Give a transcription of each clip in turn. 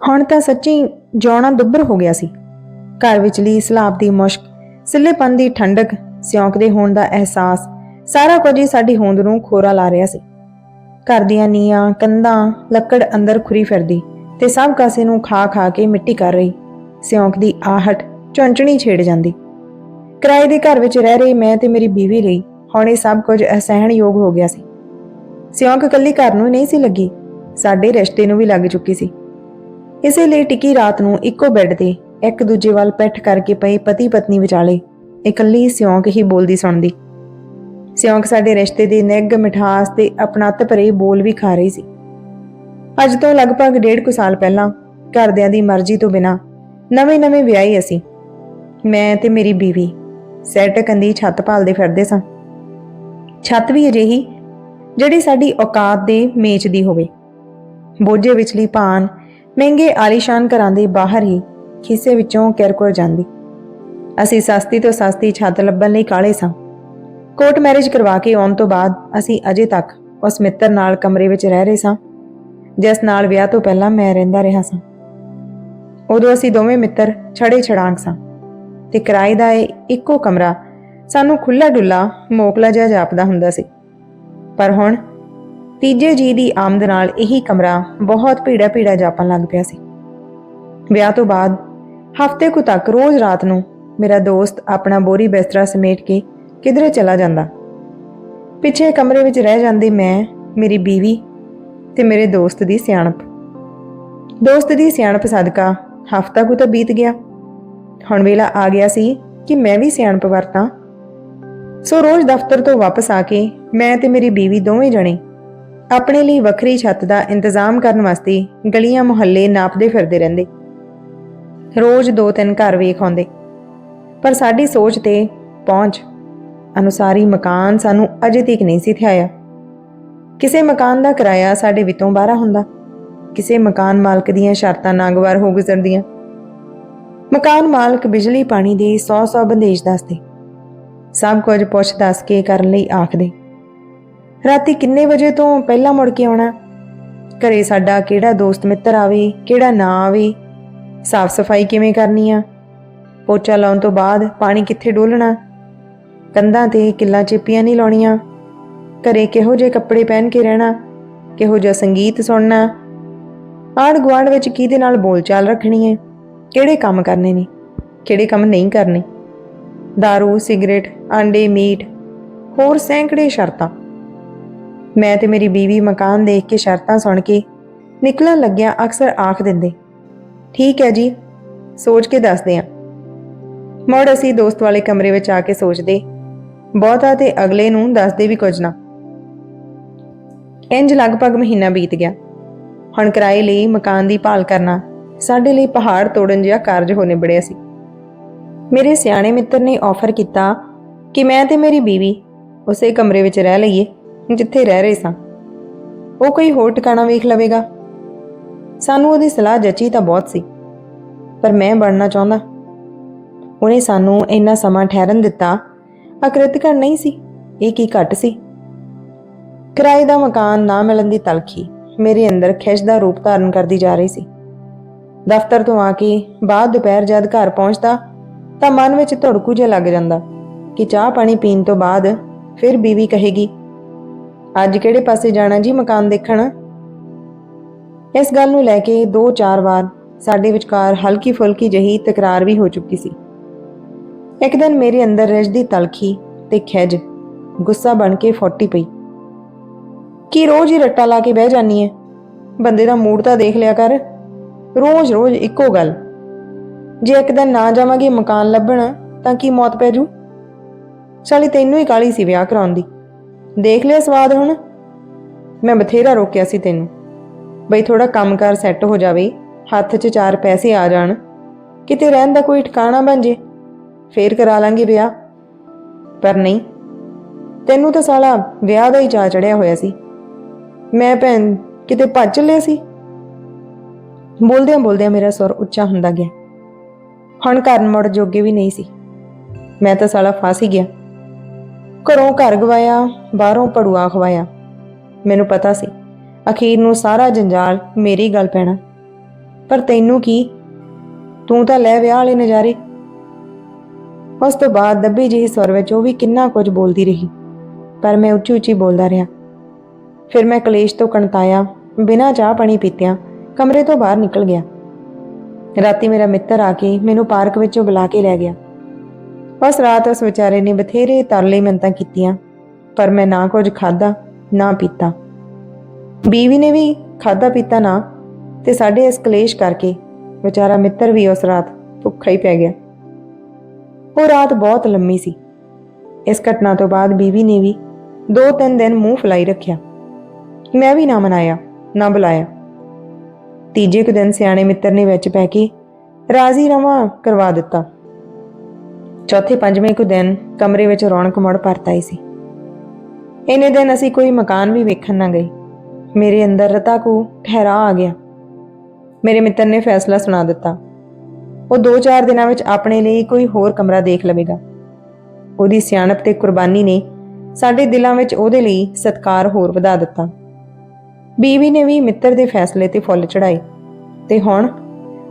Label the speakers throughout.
Speaker 1: ਹੁਣ ਤਾਂ ਸੱਚੀ ਜਿਉਣਾ ਦੁੱਬਰ ਹੋ ਗਿਆ ਸੀ। ਘਰ ਵਿਚਲੀ ਸਲਾਬ ਦੀ ਮੁਸ਼ਕ, ਸਿੱਲੇਪਨ ਦੀ ਠੰਡਕ ਸਿਉਂਕ ਦੇ ਹੋਣ ਦਾ ਅਹਿਸਾਸ, ਸਾਰਾ ਕੁਝ ਹੀ ਸਾਡੀ ਹੋਂਦ ਨੂੰ ਖੋਰਾ ਲਾ ਰਿਹਾ ਸੀ। ਘਰ ਦੀਆਂ ਨੀਆਂ ਕੰਧਾਂ, ਲੱਕੜ ਅੰਦਰ ਖੁਰੀ ਫਿਰਦੀ ਤੇ ਸਭ ਕਾਸੇ ਨੂੰ ਖਾ ਖਾ ਕੇ ਮਿੱਟੀ ਕਰ ਰਹੀ। ਸਿਉਂਕ ਦੀ ਆਹਟ ਚੌਂਚਣੀ ਛੇੜ ਜਾਂਦੀ। ਕਿਰਾਏ ਦੇ ਘਰ ਵਿੱਚ ਰਹਿ ਰਹੀ ਮੈਂ ਤੇ ਮੇਰੀ ਬੀਵੀ ਲਈ ਹੁਣ ਇਹ ਸਭ ਕੁਝ ਅਸਹਿਣਯੋਗ ਹੋ ਗਿਆ ਸੀ। ਸਿਉਂਕ ਇਕੱਲੀ ਘਰ ਨੂੰ ਹੀ ਨਹੀਂ ਸੀ ਲੱਗੀ, ਸਾਡੇ ਰਿਸ਼ਤੇ ਨੂੰ ਵੀ ਲੱਗ ਚੁੱਕੀ ਸੀ। ਇਸੇ ਲਈ ਟਿੱਕੀ ਰਾਤ ਨੂੰ ਇੱਕੋ ਬੈੱਡ ਤੇ ਇੱਕ ਦੂਜੇ ਵੱਲ ਪਿੱਠ ਕਰਕੇ ਪਏ ਪਤੀ ਪਤਨੀ ਵਿਚਾਲੇ ਇਕੱਲੀ ਸਿਉਂਕ ਹੀ ਬੋਲਦੀ ਸੁਣਦੀ। ਸਿਉਂਕ ਸਾਡੇ ਰਿਸ਼ਤੇ ਦੀ ਨਿੱਘ ਮਿਠਾਸ ਤੇ ਅਪਣੱਤ ਭਰੇ ਬੋਲ ਵੀ ਖਾ ਰਹੀ ਸੀ। ਅੱਜ ਤੋਂ ਲਗਭਗ ਡੇਢ ਕੁ ਸਾਲ ਪਹਿਲਾਂ ਘਰਦਿਆਂ ਦੀ ਮਰਜ਼ੀ ਤੋਂ ਬਿਨਾ ਨਵੇਂ-ਨਵੇਂ ਵਿਆਹੀ ਅਸੀਂ। ਮੈਂ ਤੇ ਮੇਰੀ ਬੀਵੀ ਸੈਟ ਕੰਦੀ ਛੱਤ ਭਾਲਦੇ ਫਿਰਦੇ ਸਾਂ। ਛੱਤ ਵੀ ਅਜਿਹੀ ਜਿਹੜੀ ਸਾਡੀ ਔਕਾਤ ਦੇ ਮੇਚ ਦੀ ਹੋਵੇ। ਬੋਝੇ ਵਿਚਲੀ ਭਾਨ ਮਹਿੰਗੇ ਆਲੀਸ਼ਾਨ ਘਰਾਂ ਦੇ ਬਾਹਰ ਹੀ ਖਿੱਸੇ ਵਿੱਚੋਂ ਕਿਰਕੁਰ ਜਾਂਦੀ। ਅਸੀਂ ਸਸਤੀ ਤੋਂ ਸਸਤੀ ਛੱਤ ਲੱਭਣ ਲਈ ਕਾਲੇ ਸਾਂ। ਕੋਰਟ ਮੈਰਿਜ ਕਰਵਾ ਕੇ ਆਉਣ ਤੋਂ ਬਾਅਦ ਅਸੀਂ ਅਜੇ ਤੱਕ ਉਸ ਮਿੱਤਰ ਨਾਲ ਕਮਰੇ ਵਿੱਚ ਰਹਿ ਰਹੇ ਸਾਂ, ਜਿਸ ਨਾਲ ਵਿਆਹ ਤੋਂ ਪਹਿਲਾਂ ਮੈਂ ਰਹਿੰਦਾ ਰਿਹਾ ਸਾਂ। ਉਦੋਂ ਅਸੀਂ ਦੋਵੇਂ ਮਿੱਤਰ ਛੜੇ ਛੜਾਂਗ ਸਾਂ ਤੇ ਕਿਰਾਏ ਦਾ ਇਹ ਇੱਕੋ ਕਮਰਾ ਸਾਨੂੰ ਖੁੱਲਾ ਡੁੱਲਾ ਮੋਕਲਾ ਜਿਹਾ ਜਾਪਦਾ ਹੁੰਦਾ ਸੀ। ਪਰ ਹੁਣ ਤੀਜੇ ਜੀ ਦੀ ਆਮਦ ਨਾਲ ਇਹੀ ਕਮਰਾ ਬਹੁਤ ਭੀੜਾ ਭੀੜਾ ਜਾਪਣ ਲੱਗ ਪਿਆ ਸੀ। ਵਿਆਹ ਤੋਂ ਬਾਅਦ ਹਫ਼ਤੇ ਕੁ ਤੱਕ ਰੋਜ਼ ਰਾਤ ਨੂੰ ਮੇਰਾ ਦੋਸਤ ਆਪਣਾ ਬੋਰੀ ਬਿਸਤਰਾ ਸਮੇਟ ਕੇ ਕਿਧਰੇ ਚਲਾ ਜਾਂਦਾ। ਪਿੱਛੇ ਕਮਰੇ ਵਿੱਚ ਰਹਿ ਜਾਂਦੀ ਮੈਂ, ਮੇਰੀ ਬੀਵੀ ਤੇ ਮੇਰੇ ਦੋਸਤ ਦੀ ਸਿਆਣਪ। ਦੋਸਤ ਦੀ ਸਿਆਣਪ ਸਦਕਾ ਹਫ਼ਤਾ ਕੁ ਤਾਂ ਬੀਤ ਗਿਆ। ਹੁਣ ਵੇਲਾ ਆ ਗਿਆ ਸੀ ਕਿ ਮੈਂ ਵੀ ਸਿਆਣਪ ਵਰਤਾਂ। ਸੋ ਰੋਜ਼ ਦਫ਼ਤਰ ਤੋਂ ਵਾਪਸ ਆ ਕੇ ਮੈਂ ਤੇ ਮੇਰੀ ਬੀਵੀ ਦੋਵੇਂ ਜਣੇ ਆਪਣੇ ਲਈ ਵੱਖਰੀ ਛੱਤ ਦਾ ਇੰਤਜ਼ਾਮ ਕਰਨ ਵਾਸਤੇ ਗਲੀਆਂ ਮੁਹੱਲੇ ਨਾਪਦੇ ਫਿਰਦੇ ਰਹਿੰਦੇ। ਰੋਜ਼ ਦੋ ਤਿੰਨ ਘਰ ਵੇਖ ਆਉਂਦੇ। ਪਰ ਸਾਡੀ ਸੋਚ ਤੇ ਪਹੁੰਚ ਅਨੁਸਾਰੀ ਮਕਾਨ ਸਾਨੂੰ ਅਜੇ ਤੱਕ ਨਹੀਂ ਸੀ ਥਿਆਇਆ। ਕਿਸੇ ਮਕਾਨ ਦਾ ਕਿਰਾਇਆ ਸਾਡੇ ਵਿੱਚੋਂ ਬਾਹਰ ਹੁੰਦਾ। ਕਿਸੇ ਮਕਾਨ ਮਾਲਕ ਦੀਆਂ ਸ਼ਰਤਾਂ ਨਾਗਵਾਰ ਹੋ ਗੁਜ਼ਰਦੀਆਂ। ਮਕਾਨ ਮਾਲਕ ਬਿਜਲੀ, ਪਾਣੀ ਦੇ 100-100 ਬੰਦੇਜ ਦੱਸਦੇ। ਸਭ ਕੁਝ ਪੁੱਛ ਦੱਸ ਕੇ ਕਰਨ ਲਈ ਆਖਦੇ। ਰਾਤੀ ਕਿੰਨੇ ਵਜੇ ਤੋਂ ਪਹਿਲਾਂ ਮੁੜ ਕੇ ਆਉਣਾ? ਘਰੇ ਸਾਡਾ ਕਿਹੜਾ ਦੋਸਤ ਮਿੱਤਰ ਆਵੇ, ਕਿਹੜਾ ਨਾ ਆਵੇ? ਸਾਫ਼ ਸਫ਼ਾਈ ਕਿਵੇਂ ਕਰਨੀ ਆ? ਪੋਚਾ ਲਾਉਣ ਤੋਂ ਬਾਅਦ ਪਾਣੀ ਕਿੱਥੇ ਡੋਲਣਾ? ਕੰਧਾਂ ਤੇ ਕਿੱਲਾ ਚਿੱਪੀਆਂ ਨਹੀਂ ਲਾਉਣੀਆਂ? ਘਰੇ ਕਿਹੋ ਜਿਹੇ ਕੱਪੜੇ ਪਹਿਨ ਕੇ ਰਹਿਣਾ? ਕਿਹੋ ਜਿਹਾ ਸੰਗੀਤ ਸੁਣਨਾ? ਆੜ ਗੁਆਂਢ ਵਿੱਚ ਕਿਹਦੇ ਨਾਲ ਬੋਲਚਾਲ ਰੱਖਣੀ ਹੈ? ਕਿਹੜੇ ਕੰਮ ਕਰਨੇ ਨੇ? ਕਿਹੜੇ ਕੰਮ ਨਹੀਂ ਕਰਨੇ? दारू ਸਿਗਰਟ, ਆਂਡੇ, ਮੀਟ, ਹੋਰ ਸੈਂਕੜੇ ਸ਼ਰਤਾਂ। ਮੈਂ ਤੇ ਮੇਰੀ ਬੀਵੀ ਮਕਾਨ ਦੇਖ ਕੇ ਸ਼ਰਤਾਂ ਸੁਣ ਕੇ ਨਿਕਲਣ ਲੱਗਿਆ ਅਕਸਰ ਆਖ ਦਿੰਦੇ। ਠੀਕ ਹੈ ਜੀ, ਸੋਚ ਕੇ ਦੱਸਦੇ ਆਂ ਮੋੜ ਅਸੀਂ ਦੋਸਤ ਵਾਲੇ ਕਮਰੇ ਵਿੱਚ ਆ ਕੇ ਸੋਚਦੇ, ਬਹੁਤਾ ਤੇ ਅਗਲੇ ਨੂੰ ਦੱਸਦੇ ਵੀ ਕੁਝ ਨਾ। ਇੰਜ ਲਗਭਗ ਮਹੀਨਾ ਬੀਤ ਗਿਆ। ਹੁਣ ਕਿਰਾਏ ਲਈ ਮਕਾਨ ਦੀ ਭਾਲ ਕਰਨਾ ਸਾਡੇ ਲਈ ਪਹਾੜ ਤੋੜਨ ਜਿਹਾ ਕਾਰਜ ਹੋਣੇ ਬੜਿਆ ਸੀ। ਮੇਰੇ ਸਿਆਣੇ ਮਿੱਤਰ ਨੇ ਆਫਰ ਕੀਤਾ ਕਿ ਮੈਂ ਤੇ ਮੇਰੀ ਬੀਵੀ ਉਸੇ ਕਮਰੇ ਵਿੱਚ ਰਹਿ ਲਈਏ। ਜਿੱਥੇ ਰਹਿ ਰਹੇ ਸਾਂ। ਉਹ ਕੋਈ ਹੋਰ ਟਿਕਾਣਾ ਵੇਖ ਲਵੇਗਾ। ਸਾਨੂੰ ਉਹਦੀ ਸਲਾਹ ਜਚੀ ਤਾਂ ਬਹੁਤ ਸੀ। ਪਰ ਮੈਂ ਬਣਨਾ ਚਾਹੁੰਦਾ। ਉਹਨੇ ਸਾਨੂੰ ਇੰਨਾ ਸਮਾਂ ਠਹਿਰਨ ਦਿੱਤਾ। ਅਕ੍ਰਿਤਿਕਾ ਨਹੀਂ ਸੀ। ਇਹ ਕੀ ਘਟ ਸੀ? ਕਿਰਾਏ ਦਾ ਮਕਾਨ ਨਾ ਮਿਲਣ ਦੀ ਤਲਖੀ ਮੇਰੇ ਅੰਦਰ ਖਿੱਚ ਦਾ ਰੂਪ ਧਾਰਨ ਕਰਦੀ ਜਾ ਰਹੀ ਸੀ। ਦਫ਼ਤਰ ਤੋਂ ਆ ਕੇ ਬਾਅਦ ਦੁਪਹਿਰ ਜਦ ਘਰ ਪਹੁੰਚਦਾ, ਤਾਂ ਮਨ ਵਿੱਚ ਧੜਕੂ ਜਿਹਾ ਲੱਗ ਜਾਂਦਾ ਕਿ ਚਾਹ ਪਾਣੀ ਪੀਣ ਤੋਂ ਬਾਅਦ ਫਿਰ ਬੀਵੀ ਕਹੇਗੀ ਅੱਜ ਕਿਹੜੇ ਪਾਸੇ ਜਾਣਾ ਜੀ ਮਕਾਨ ਦੇਖਣ? ਇਸ ਗੱਲ ਨੂੰ ਲੈ ਕੇ ਦੋ ਚਾਰ ਵਾਰ ਸਾਡੇ ਵਿਚਕਾਰ ਹਲਕੀ ਫੁਲਕੀ ਜਹੀ ਤਕਰਾਰ ਵੀ ਹੋ ਚੁੱਕੀ ਸੀ। ਇੱਕ ਦਿਨ ਮੇਰੇ ਅੰਦਰ ਰਿਜਦੀ ਤਲਖੀ ਤੇ ਖਿਜ ਗੁੱਸਾ ਬਣ ਕੇ ਫੋਟੀ ਪਈ। ਕੀ ਰੋਜ਼ ਹੀ ਰੱਟਾ ਲਾ ਕੇ ਬਹਿ ਜਾਨੀ ਐ ਬੰਦੇ ਦਾ ਮੂਡ ਤਾਂ ਦੇਖ ਲਿਆ ਕਰ। ਰੋਜ਼-ਰੋਜ਼ ਇੱਕੋ ਗੱਲ। ਜੇ ਇੱਕ ਦਿਨ ਨਾ ਜਾਵਾਂਗੇ ਮਕਾਨ ਲੱਭਣ, ਤਾਂ ਕੀ ਮੌਤ ਪੈ ਜੂ? ਸਾਲੀ ਤੈਨੂੰ ਹੀ ਕਾਲੀ ਸੀ ਵਿਆਹ ਕਰਾਉਣ ਦੀ। ਦੇਖ ਲਿਆ ਸਵਾਦ ਹੁਣ? ਮੈਂ ਬਥੇਰਾ ਰੋਕਿਆ ਸੀ ਤੈਨੂੰ। ਬਈ ਥੋੜਾ ਕੰਮਕਾਰ ਸੈੱਟ ਹੋ ਜਾਵੇ, ਹੱਥ 'ਚ ਚਾਰ ਪੈਸੇ ਆ ਜਾਣ। ਕਿਤੇ ਰਹਿਣ ਦਾ ਕੋਈ ਠਿਕਾਣਾ ਬਣ ਜੇ, ਫੇਰ ਕਰਾ ਲਾਂਗੇ ਵਿਆਹ। ਪਰ ਨਹੀਂ, ਤੈਨੂੰ ਤਾਂ ਸਾਲਾ ਵਿਆਹ ਦਾ ਹੀ ਚਾ ਚੜਿਆ ਹੋਇਆ ਸੀ। ਮੈਂ ਭੈਣ ਕਿਤੇ ਭੱਜ ਲਿਆ ਸੀ? ਬੋਲਦਿਆਂ ਬੋਲਦਿਆਂ ਮੇਰਾ ਸੁਰ ਉੱਚਾ ਹੁੰਦਾ ਗਿਆ। ਹੁਣ ਘਰ ਮੁੜ ਜੋਗੇ ਵੀ ਨਹੀਂ ਸੀ। ਮੈਂ ਤਾਂ ਸਾਲਾ ਫਸ ਹੀ ਗਿਆ। ਘਰੋਂ ਘਰ ਗਵਾਇਆ, ਬਾਹਰੋਂ ਪੜੂਆ ਖਵਾਇਆ। ਮੈਨੂੰ ਪਤਾ ਸੀ, ਅਖੀਰ ਨੂੰ ਸਾਰਾ ਜੰਜਾਲ ਮੇਰੀ ਗੱਲ ਪੈਣਾ। ਪਰ ਤੈਨੂੰ ਕੀ? ਤੂੰ ਤਾਂ ਲੈ ਵਿਆਹ ਵਾਲੇ ਨਜ਼ਾਰੇ। ਉਸ ਤੋਂ ਬਾਅਦ ਦੱਬੀ ਜਿਹੀ ਸਵਰ ਵਿੱਚ ਉਹ ਵੀ ਕਿੰਨਾ ਕੁਝ ਬੋਲਦੀ ਰਹੀ। ਪਰ ਮੈਂ ਉੱਚੀ ਉੱਚੀ ਬੋਲਦਾ ਰਿਹਾ। ਫਿਰ ਮੈਂ ਕਲੇਸ਼ ਤੋਂ ਕਣਤਾਇਆ, ਬਿਨਾਂ ਚਾਹ ਪਾਣੀ ਪੀਤਿਆਂ, ਕਮਰੇ ਤੋਂ ਬਾਹਰ ਨਿਕਲ ਗਿਆ। ਰਾਤੀ ਮੇਰਾ ਮਿੱਤਰ ਆ ਕੇ ਮੈਨੂੰ ਪਾਰਕ ਵਿੱਚੋਂ ਬੁਲਾ ਕੇ ਲੈ ਗਿਆ। ਬਸ ਰਾਤ ਉਸ ਵਿਚਾਰੇ ਨੇ ਬਥੇਰੇ ਤਰਲੇ ਮਿੰਤਾਂ ਕੀਤੀਆਂ, ਪਰ ਮੈਂ ਨਾ ਕੁਝ ਖਾਦਾ ਨਾ ਪੀਤਾ। ਬੀਵੀ ਨੇ ਵੀ ਖਾਦਾ ਪੀਤਾ ਨਾ, ਤੇ ਸਾਡੇ ਇਸ ਕਲੇਸ਼ ਕਰਕੇ ਵਿਚਾਰਾ ਮਿੱਤਰ ਵੀ ਉਸ ਰਾਤ ਭੁੱਖਾ ਹੀ ਪੈ ਗਿਆ। ਉਹ ਰਾਤ ਬਹੁਤ ਲੰਮੀ ਸੀ। ਇਸ ਘਟਨਾ ਤੋਂ ਬਾਅਦ ਬੀਵੀ ਨੇ ਵੀ ਦੋ ਤਿੰਨ ਦਿਨ ਮੂੰਹ ਫੁਲਾਈ ਰੱਖਿਆ। ਮੈਂ ਵੀ ਨਾ ਮਨਾਇਆ, ਨਾ ਬੁਲਾਇਆ। ਤੀਜੇ ਕੁ ਦਿਨ ਸਿਆਣੇ ਮਿੱਤਰ ਨੇ ਵਿੱਚ ਪੈ ਕੇ ਰਾਜ਼ੀ ਰਵਾ ਕਰਵਾ ਦਿੱਤਾ। ਚੌਥੇ ਪੰਜਵੇਂ ਕੁ ਦਿਨ ਕਮਰੇ ਵਿੱਚ ਰੌਣਕ ਮੁੜ ਪਰਤਾਈ ਸੀ। ਇਹਨੇ ਦਿਨ ਅਸੀਂ ਕੋਈ ਮਕਾਨ ਵੀ ਵੇਖਣ ਨਾ ਗਏ। ਮੇਰੇ ਅੰਦਰ ਰਤਾ ਕੋ ਠਹਿਰਾ ਆ ਗਿਆ। ਮੇਰੇ ਮਿੱਤਰ ਨੇ ਫੈਸਲਾ ਸੁਣਾ ਦਿੱਤਾ। ਉਹ 2-4 ਦਿਨਾਂ ਵਿੱਚ ਆਪਣੇ ਲਈ ਕੋਈ ਹੋਰ ਕਮਰਾ ਦੇਖ ਲਵੇਗਾ। ਉਹਦੀ ਸਿਆਣਪ ਤੇ ਕੁਰਬਾਨੀ ਨੇ ਸਾਡੇ ਦਿਲਾਂ ਵਿੱਚ ਉਹਦੇ ਲਈ ਸਤਕਾਰ ਹੋਰ ਵਧਾ ਦਿੱਤਾ। ਬੀਵੀ ਨੇ ਵੀ ਮਿੱਤਰ ਦੇ ਫੈਸਲੇ ਤੇ ਫੁੱਲ ਚੜਾਏ ਤੇ ਹੁਣ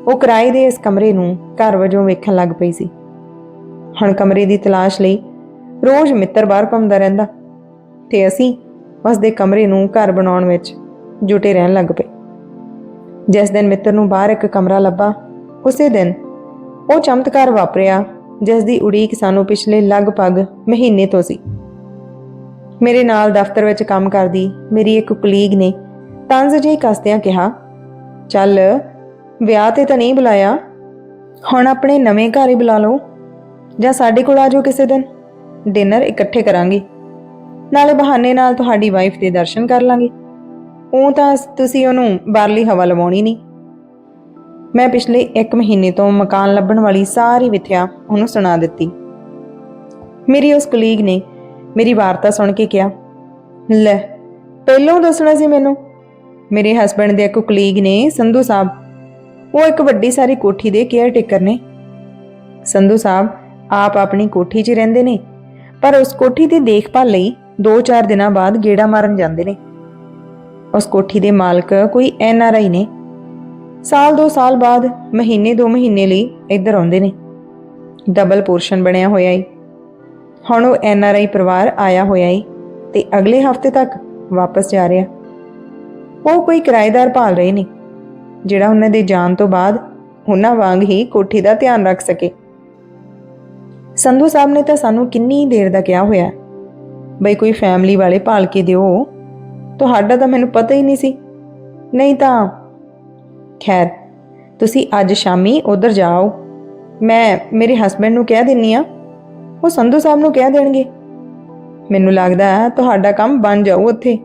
Speaker 1: ਉਹ ਕਿਰਾਏ ਦੇ ਇਸ ਕਮਰੇ ਨੂੰ ਘਰ ਵਜੋਂ ਵੇਖਣ ਲੱਗ ਪਈ ਸੀ। ਹੁਣ ਕਮਰੇ ਦੀ ਤਲਾਸ਼ ਲਈ ਰੋਜ਼ ਮਿੱਤਰ ਬਾਹਰ ਘੁੰਮਦਾ ਰਹਿੰਦਾ। ਤੇ ਅਸੀਂ ਉਸ ਦੇ ਕਮਰੇ ਨੂੰ ਘਰ ਬਣਾਉਣ ਵਿੱਚ ਜੁਟੇ ਰਹਿਣ ਲੱਗ ਪਏ। ਜਿਸ ਦਿਨ ਮਿੱਤਰ ਨੂੰ ਬਾਹਰ ਇੱਕ ਕਮਰਾ ਲੱਭਾ, ਉਸੇ ਦਿਨ ਉਹ ਚਮਤਕਾਰ ਵਾਪਰਿਆ, ਜਿਸ ਦੀ ਉਡੀਕ ਸਾਨੂੰ ਪਿਛਲੇ ਲਗਭਗ ਮਹੀਨੇ ਤੋਂ ਸੀ। ਮੇਰੇ ਨਾਲ ਦਫ਼ਤਰ ਵਿੱਚ ਕੰਮ ਕਰਦੀ ਮੇਰੀ ਇੱਕ ਕੁਲੀਗ ਨੇ ਤੰਜ਼ ਜਿਹੀ ਕੱਸਦਿਆਂ ਕਿਹਾ, ਚੱਲ, ਵਿਆਹ ਤੇ ਤਾਂ ਨਹੀਂ ਬੁਲਾਇਆ, ਹੁਣ ਆਪਣੇ ਨਵੇਂ ਘਰ ਹੀ ਬੁਲਾ ਲਓ। ਜਾਂ ਸਾਡੇ ਕੋਲ ਆ ਜਾਓ ਕਿਸੇ ਦਿਨ? ਡਿਨਰ ਇਕੱਠੇ ਕਰਾਂਗੇ। ਨਾਲੇ ਬਹਾਨੇ ਨਾਲ ਤੁਹਾਡੀ ਵਾਈਫ ਦੇ ਦਰਸ਼ਨ ਕਰ ਲਾਂਗੇ। ਉਹ ਤਾਂ ਤੁਸੀਂ ਉਹਨੂੰ ਬਾਹਰਲੀ ਹਵਾ ਲਵਾਉਣੀ ਨਹੀਂ। ਮੈਂ ਪਿਛਲੇ 1 ਮਹੀਨੇ ਤੋਂ ਮਕਾਨ ਲੱਭਣ ਵਾਲੀ ਸਾਰੀ ਵਿਥਿਆ ਉਹਨੂੰ ਸੁਣਾ ਦਿੱਤੀ। ਮੇਰੀ ਉਸ ਕੁਲੀਗ ਨੇ ਮੇਰੀ ਵਾਰਤਾ ਸੁਣ ਕੇ ਕਿਹਾ, ਲੈ, ਪਹਿਲਾਂ ਦੱਸਣਾ ਸੀ ਮੈਨੂੰ? ਮੇਰੇ ਹਸਬੰਡ ਦੇ ਇੱਕ ਕੁਲੀਗ ਨੇ ਸੰਧੂ ਸਾਹਿਬ, ਉਹ ਇੱਕ ਵੱਡੀ ਸਾਰੀ ਕੋਠੀ ਦੇ ਕੇਅਰ ਟੇਕਰ ਨੇ। ਸੰਧੂ ਸਾਹਿਬ ਆਪ ਆਪਣੀ ਕੋਠੀ 'ਚ ਰਹਿੰਦੇ ਨੇ। ਪਰ ਉਸ ਕੋਠੀ ਦੀ ਦੇਖਭਾਲ ਲਈ 2-4 ਦਿਨਾਂ ਬਾਅਦ ਗੇੜਾ ਮਾਰਨ ਜਾਂਦੇ ਨੇ। ਉਸ ਕੋਠੀ ਦੇ ਮਾਲਕ ਕੋਈ ਐਨ ਆਰ ਆਈ ਨੇ। ਸਾਲ ਦੋ ਸਾਲ ਬਾਅਦ ਮਹੀਨੇ ਦੋ ਮਹੀਨੇ ਲਈ ਇੱਧਰ ਆਉਂਦੇ ਨੇ। ਡਬਲ ਪੋਰਸ਼ਨ ਬਣਿਆ ਹੋਇਆ ਏ। ਹੁਣ ਉਹ ਐਨ ਆਰ ਆਈ ਪਰਿਵਾਰ ਆਇਆ ਹੋਇਆ ਏ ਤੇ ਅਗਲੇ ਹਫ਼ਤੇ ਤੱਕ ਵਾਪਸ ਜਾ ਰਿਹਾ। ਉਹ ਕੋਈ ਕਿਰਾਏਦਾਰ ਭਾਲ ਰਹੇ ਨੇ, ਜਿਹੜਾ ਉਹਨਾਂ ਦੇ ਜਾਣ ਤੋਂ ਬਾਅਦ ਉਹਨਾਂ ਵਾਂਗ ਹੀ ਕੋਠੀ ਦਾ ਧਿਆਨ ਰੱਖ ਸਕੇ। ਸੰਧੂ ਸਾਹਿਬ ਨੇ ਤਾਂ ਸਾਨੂੰ ਕਿੰਨੀ ਦੇਰ ਦਾ ਕਿਹਾ ਹੋਇਆ ਬਈ ਕੋਈ ਫੈਮਿਲੀ ਵਾਲੇ ਭਾਲ ਕੇ ਦਿਓ। ਤੁਹਾਡਾ ਤਾਂ ਮੈਨੂੰ ਪਤਾ ਹੀ ਨਹੀਂ ਸੀ। ਨਹੀਂ ਤਾਂ, ਖੈਰ, ਤੁਸੀਂ ਅੱਜ ਸ਼ਾਮੀ ਉਧਰ ਜਾਓ। ਮੈਂ ਮੇਰੇ ਹਸਬੰਡ ਨੂੰ ਕਹਿ ਦਿੰਨੀ ਆ। ਉਹ ਸੰਧੂ ਸਾਹਿਬ ਨੂੰ ਕਹਿ ਦੇਣਗੇ। ਮੈਨੂੰ ਲੱਗਦਾ ਹੈ ਤੁਹਾਡਾ ਕੰਮ ਬਣ ਜਾਊ ਉੱਥੇ।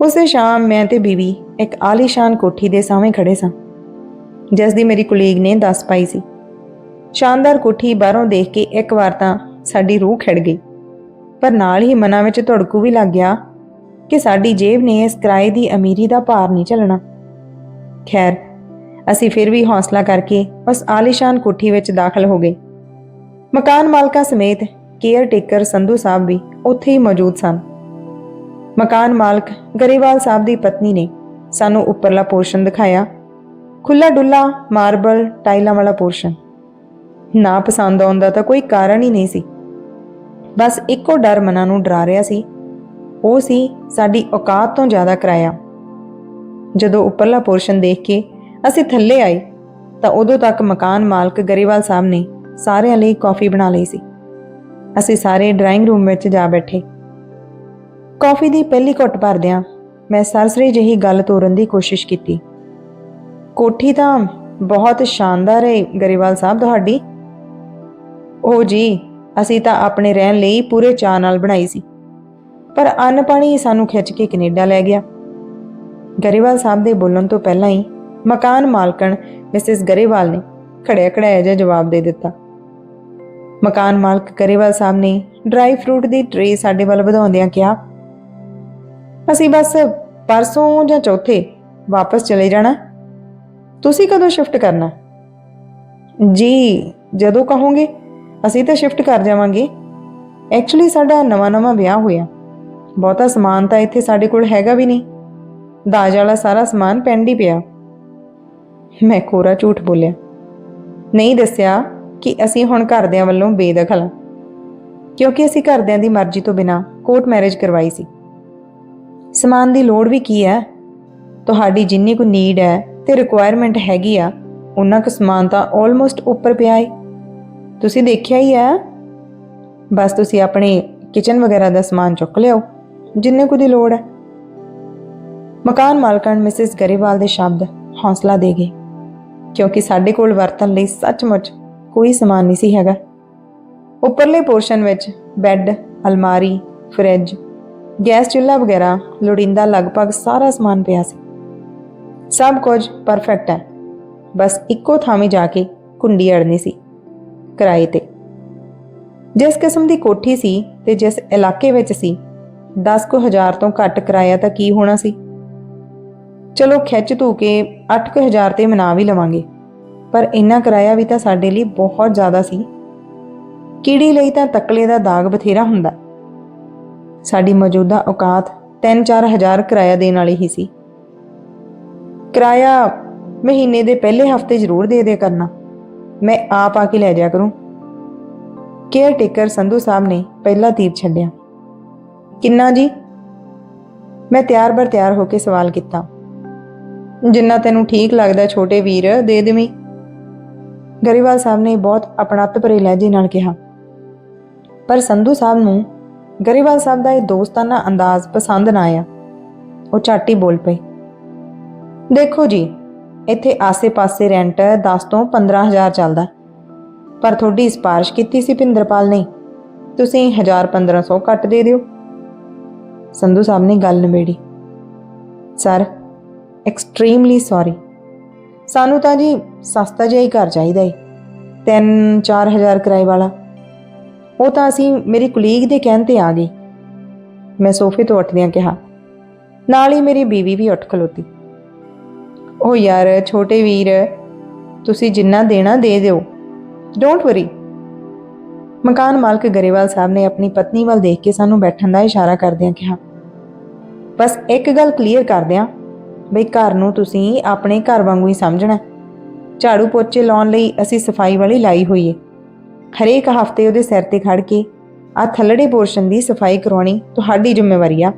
Speaker 1: ਉਸੇ ਸ਼ਾਮ ਮੈਂ ਤੇ ਬੀਵੀ ਇੱਕ ਆਲੀਸ਼ਾਨ ਕੋਠੀ ਦੇ ਸਾਹਮਣੇ ਖੜੇ ਸਾਂ। ਜਿਸ ਦੀ ਮੇਰੀ ਕੁਲੀਗ ਨੇ ਦੱਸ ਪਾਈ ਸੀ। ਸ਼ਾਨਦਾਰ ਕੋਠੀ ਬਾਹਰੋਂ ਦੇਖ ਕੇ ਇੱਕ ਵਾਰ ਤਾਂ ਸਾਡੀ ਰੂਹ ਖਿੜ ਗਈ। ਪਰ ਨਾਲ ਹੀ ਮਨਾਂ ਵਿੱਚ ਧੜਕੂ ਵੀ ਲੱਗ ਗਿਆ ਕਿ ਸਾਡੀ ਜੇਬ ਨੇ ਇਸ ਕਿਰਾਏ ਦੀ ਅਮੀਰੀ ਦਾ ਭਾਰ ਨਹੀਂ ਝੱਲਣਾ। ਖੈਰ, ਅਸੀਂ ਫਿਰ ਵੀ ਹੌਸਲਾ ਕਰਕੇ ਉਸ ਆਲੀਸ਼ਾਨ ਕੋਠੀ ਵਿੱਚ ਦਾਖਲ ਹੋ ਗਏ। ਮਕਾਨ ਮਾਲਕਾ ਸਮੇਤ ਕੇਅਰ ਟੇਕਰ ਸੰਧੂ ਸਾਹਿਬ ਵੀ ਉੱਥੇ ਹੀ ਮੌਜੂਦ ਸਨ। ਮਕਾਨ ਮਾਲਕ ਗਰੇਵਾਲ ਸਾਹਿਬ ਦੀ ਪਤਨੀ ਨੇ ਸਾਨੂੰ ਉੱਪਰਲਾ ਪੋਰਸ਼ਨ ਦਿਖਾਇਆ। ਖੁੱਲਾ ਡੁੱਲਾ ਮਾਰਬਲ ਟਾਈਲਾਂ ਵਾਲਾ ਪੋਰਸ਼ਨ। ਨਾ ਪਸੰਦ ਆਉਂਦਾ ਤਾਂ ਕੋਈ ਕਾਰਨ ਹੀ ਨਹੀਂ ਸੀ। ਬਸ ਇੱਕੋ ਡਰ ਮਨਾਂ ਨੂੰ ਡਰਾ ਰਿਹਾ ਸੀ। ਉਹ ਸੀ ਸਾਡੀ ਔਕਾਤ ਤੋਂ ਜ਼ਿਆਦਾ ਕਿਰਾਇਆ। ਜਦੋਂ ਉੱਪਰਲਾ ਪੋਰਸ਼ਨ ਦੇਖ ਕੇ ਅਸੀਂ ਥੱਲੇ ਆਏ, ਤਾਂ ਉਦੋਂ ਤੱਕ ਮਕਾਨ ਮਾਲਕ ਗਰੇਵਾਲ ਸਾਹਿਬ ਨੇ ਸਾਰਿਆਂ ਲਈ ਕਾਫੀ ਬਣਾ ਲਈ ਸੀ। ਅਸੀਂ ਸਾਰੇ ਡਰਾਇੰਗ ਰੂਮ ਵਿੱਚ ਜਾ ਬੈਠੇ। ਕਾਫੀ ਦੀ ਪਹਿਲੀ ਘੁੱਟ ਭਰਦਿਆਂ ਮੈਂ ਸਰਸਰੀ ਜਿਹੀ ਗੱਲ ਤੋਰਨ ਦੀ ਕੋਸ਼ਿਸ਼ ਕੀਤੀ। ਕੋਠੀ ਤਾਂ ਬਹੁਤ ਸ਼ਾਨਦਾਰ ਹੈ ਗਰੇਵਾਲ ਸਾਹਿਬ ਤੁਹਾਡੀ। ਉਹ ਜੀ, ਅਸੀਂ ਤਾਂ ਆਪਣੇ ਰਹਿਣ ਲਈ ਪੂਰੇ ਚਾਅ ਨਾਲ ਬਣਾਈ ਸੀ। ਪਰ ਅੰਨ ਪਾਣੀ ਸਾਨੂੰ ਖਿੱਚ ਕੇ ਕੈਨੇਡਾ ਲੈ ਗਿਆ। ਗਰੇਵਾਲ ਸਾਹਿਬ ਦੇ ਬੋਲਣ ਤੋਂ ਪਹਿਲਾਂ ਹੀ ਮਕਾਨ ਮਾਲਕਣ ਮਿਸਿਸ ਗਰੇਵਾਲ ਨੇ ਖੜਿਆ ਖੜਿਆ ਜਿਹਾ ਜਵਾਬ ਦੇ ਦਿੱਤਾ। ਮਕਾਨ ਮਾਲਕ ਗਰੇਵਾਲ ਸਾਹਿਬ ਨੇ ਡਰਾਈ ਫਰੂਟ ਦੀ ਟਰੇ ਸਾਡੇ ਵੱਲ ਵਧਾਉਂਦਿਆਂ ਕਿਹਾ, ਅਸੀਂ ਬਸ ਪਰਸੋਂ ਜਾਂ ਚੌਥੇ ਵਾਪਸ ਚਲੇ ਜਾਣਾ। ਤੁਸੀਂ ਕਦੋਂ ਸ਼ਿਫਟ ਕਰਨਾ? ਜੀ, ਜਦੋਂ ਕਹੋਗੇ। ਅਸੀਂ ਤਾਂ ਸ਼ਿਫਟ ਕਰ ਜਾਵਾਂਗੇ। ਐਕਚੁਅਲੀ ਸਾਡਾ ਨਵਾਂ-ਨਵਾਂ ਵਿਆਹ ਹੋਇਆ। ਬਹੁਤਾ ਸਮਾਨ ਤਾਂ ਇੱਥੇ ਸਾਡੇ ਕੋਲ ਹੈਗਾ ਵੀ ਨਹੀਂ। ਦਾਜ ਵਾਲਾ ਸਾਰਾ ਸਮਾਨ ਪੈਂਡ ਹੀ ਪਿਆ। ਮੈਂ ਕੋਰਾ ਝੂਠ ਬੋਲਿਆ। ਨਹੀਂ ਦੱਸਿਆ ਕਿ ਅਸੀਂ ਹੁਣ ਘਰਦਿਆਂ ਵੱਲੋਂ ਬੇਦਖਲ ਹਾਂ। ਕਿਉਂਕਿ ਅਸੀਂ ਘਰਦਿਆਂ ਦੀ ਮਰਜ਼ੀ ਤੋਂ ਬਿਨਾ ਕੋਰਟ ਮੈਰਿਜ ਕਰਵਾਈ ਸੀ। ਸਮਾਨ ਦੀ ਲੋੜ ਵੀ ਕੀ ਹੈ? ਤੁਹਾਡੀ ਜਿੰਨੀ ਕੁ ਨੀਡ ਹੈ ਤੇ ਰਿਕੁਆਇਰਮੈਂਟ ਹੈਗੀ ਆ ਉਹਨਾਂ ਕੁ ਸਮਾਨ ਤਾਂ ਆਲਮੋਸਟ ਉੱਪਰ ਪਿਆ ਹੈ ਤੁਸੀਂ ਦੇਖਿਆ ਹੀ ਹੈ। ਬਸ ਤੁਸੀਂ ਆਪਣੇ ਕਿਚਨ ਵਗੈਰਾ ਦਾ ਸਮਾਨ ਚੁੱਕ ਲਿਓ ਜਿੰਨੇ ਕੁ ਦੀ ਲੋੜ ਹੈ। ਮਕਾਨ ਮਾਲਕਣ ਮਿਸਿਸ ਗਰੇਵਾਲ ਦੇ ਸ਼ਬਦ ਹੌਸਲਾ ਦੇ ਗਏ, ਕਿਉਂਕਿ ਸਾਡੇ ਕੋਲ ਵਰਤਣ ਲਈ ਸੱਚਮੁੱਚ ਕੋਈ ਸਮਾਨ ਨਹੀਂ ਸੀ ਹੈਗਾ। ਉੱਪਰਲੇ ਪੋਰਸ਼ਨ ਵਿੱਚ ਬੈੱਡ, ਅਲਮਾਰੀ, ਫ੍ਰਿਜ, ਗੈਸ ਚੁੱਲ੍ਹਾ ਵਗੈਰਾ ਲੋੜੀਂਦਾ ਲਗਭਗ ਸਾਰਾ ਸਮਾਨ ਪਿਆ ਸੀ। ਸਭ ਕੁਝ ਪਰਫੈਕਟ ਹੈ। ਬਸ ਇੱਕੋ ਥਾਵੇਂ ਜਾ ਕੇ ਕੁੰਡੀ ਅੜਨੀ ਸੀ। ਕਿਰਾਏ ਤੇ। ਜਿਸ ਕਿਸਮ ਦੀ ਕੋਠੀ ਸੀ ਤੇ ਜਿਸ ਇਲਾਕੇ ਵਿੱਚ ਸੀ 10 ਕੁ ਹਜ਼ਾਰ ਤੋਂ ਘੱਟ ਕਿਰਾਇਆ ਤਾਂ ਕੀ ਹੋਣਾ ਸੀ? ਚਲੋ ਖਿੱਚ ਧੂ ਕੇ 8 ਕੁ ਹਜ਼ਾਰ ਤੇ ਮਨਾ ਵੀ ਲਵਾਂਗੇ, ਪਰ ਇੰਨਾ ਕਿਰਾਇਆ ਵੀ ਤਾਂ ਸਾਡੇ ਲਈ ਬਹੁਤ ਜ਼ਿਆਦਾ ਸੀ। ਕੀੜੀ ਲਈ ਤਾਂ ਤਕਲੇ ਦਾ ਦਾਗ ਬਥੇਰਾ ਹੁੰਦਾ। ਸਾਡੀ ਮੌਜੂਦਾ ਔਕਾਤ 3-4 ਹਜ਼ਾਰ ਕਿਰਾਇਆ ਦੇਣ ਵਾਲੀ ਹੀ ਸੀ। ਕਿਰਾਇਆ ਮਹੀਨੇ ਦੇ ਪਹਿਲੇ ਹਫ਼ਤੇ ਜ਼ਰੂਰ ਦੇ ਦੇ ਕਰਨਾ। ਮੈਂ ਆਪ ਆ ਕੇ ਲੈ ਜਾ ਕਰੂੰ। ਕੇਅਰ ਟੇਕਰ ਸੰਧੂ ਸਾਹਿਬ ਨੇ ਪਹਿਲਾ ਤੀਰ ਛੱਡਿਆ। ਕਿੰਨਾ ਜੀ? ਮੈਂ ਤਿਆਰ ਬਰ ਤਿਆਰ ਹੋ ਕੇ ਸਵਾਲ ਕੀਤਾ। ਜਿੰਨਾ ਤੈਨੂੰ ਠੀਕ ਲੱਗਦਾ ਛੋਟੇ ਵੀਰ, ਦੇ ਦੇਵੀਂ। ਗਰੀਵਾਲ ਸਾਹਿਬ ਨੇ ਬਹੁਤ ਆਪਣਤ ਭਰੇ ਲਹਿਜੇ ਨਾਲ ਕਿਹਾ। ਪਰ ਸੰਧੂ ਸਾਹਿਬ ਨੂੰ ਗਰੀਵਾਲ ਸਾਹਿਬ ਦਾ ਇਹ ਦੋਸਤਾਨਾ ਅੰਦਾਜ਼ ਪਸੰਦ ਨਾ ਆਇਆ। ਉਹ ਝਾਟੀ ਬੋਲ ਪਏ। ਦੇਖੋ ਜੀ ਇੱਥੇ ਆਸੇ-ਪਾਸੇ ਰੈਂਟ 10 ਤੋਂ 15000 ਚੱਲਦਾ। ਪਰ ਤੁਹਾਡੀ ਸਪਾਰਸ਼ ਕੀਤੀ ਸੀ ਭਿੰਦਰਪਾਲ ਨੇ। ਤੁਸੀਂ 1000 1500 ਘੱਟ ਦੇ ਦਿਓ। ਸੰਧੂ ਸਾਹਿਬ ਨੇ ਗੱਲ ਨਿਬੇੜੀ। ਸਰ ਐਕਸਟ੍ਰੀਮਲੀ ਸੌਰੀ ਸਾਨੂੰ ਤਾਂ ਜੀ ਸਸਤਾ ਜਿਹਾ ਹੀ ਘਰ ਚਾਹੀਦਾ ਏ। 3-4000 ਕਿਰਾਏ ਵਾਲਾ। ਉਹ ਤਾਂ ਅਸੀਂ ਮੇਰੀ ਕੁਲੀਗ ਦੇ ਕਹਿਣ ਤੇ ਆ ਗਏ। ਮੈਂ ਸੋਫੇ ਤੋਂ ਉੱਠਦਿਆਂ ਕਿਹਾ, ਨਾਲ ਹੀ ਮੇਰੀ ਬੀਵੀ ਵੀ ਉੱਠ ਖਲੋਤੀ। ਉਹ ਯਾਰ, ਛੋਟੇ ਵੀਰ, ਤੁਸੀਂ ਜਿੰਨਾ ਦੇਣਾ ਦੇ ਦਿਓ। ਡੋਂਟ ਵਰੀ ਮਕਾਨ ਮਾਲਕ ਗਰੇਵਾਲ ਸਾਹਿਬ ਨੇ ਆਪਣੀ ਪਤਨੀ ਵੱਲ ਦੇਖ ਕੇ ਸਾਨੂੰ ਬੈਠਣ ਦਾ ਇਸ਼ਾਰਾ ਕਰਦਿਆਂ ਕਿਹਾ। ਬਸ ਇੱਕ ਗੱਲ ਕਲੀਅਰ ਕਰਦਿਆਂ ਬਈ ਘਰ ਨੂੰ ਤੁਸੀਂ ਆਪਣੇ ਘਰ ਵਾਂਗੂ ਹੀ ਸਮਝਣਾ ਝਾੜੂ ਪੋਚੇ ਲਾਉਣ ਲਈ ਅਸੀਂ ਸਫ਼ਾਈ ਵਾਲੀ ਲਾਈ ਹੋਈ ਏ। ਹਰੇਕ ਹਫ਼ਤੇ ਉਹਦੇ ਸਿਰ ਤੇ ਖੜ ਕੇ ਆ ਥੱਲੜੇ ਪੋਰਸ਼ਨ ਦੀ ਸਫ਼ਾਈ ਕਰਵਾਉਣੀ ਤੁਹਾਡੀ ਜ਼ਿੰਮੇਵਾਰੀ ਆ।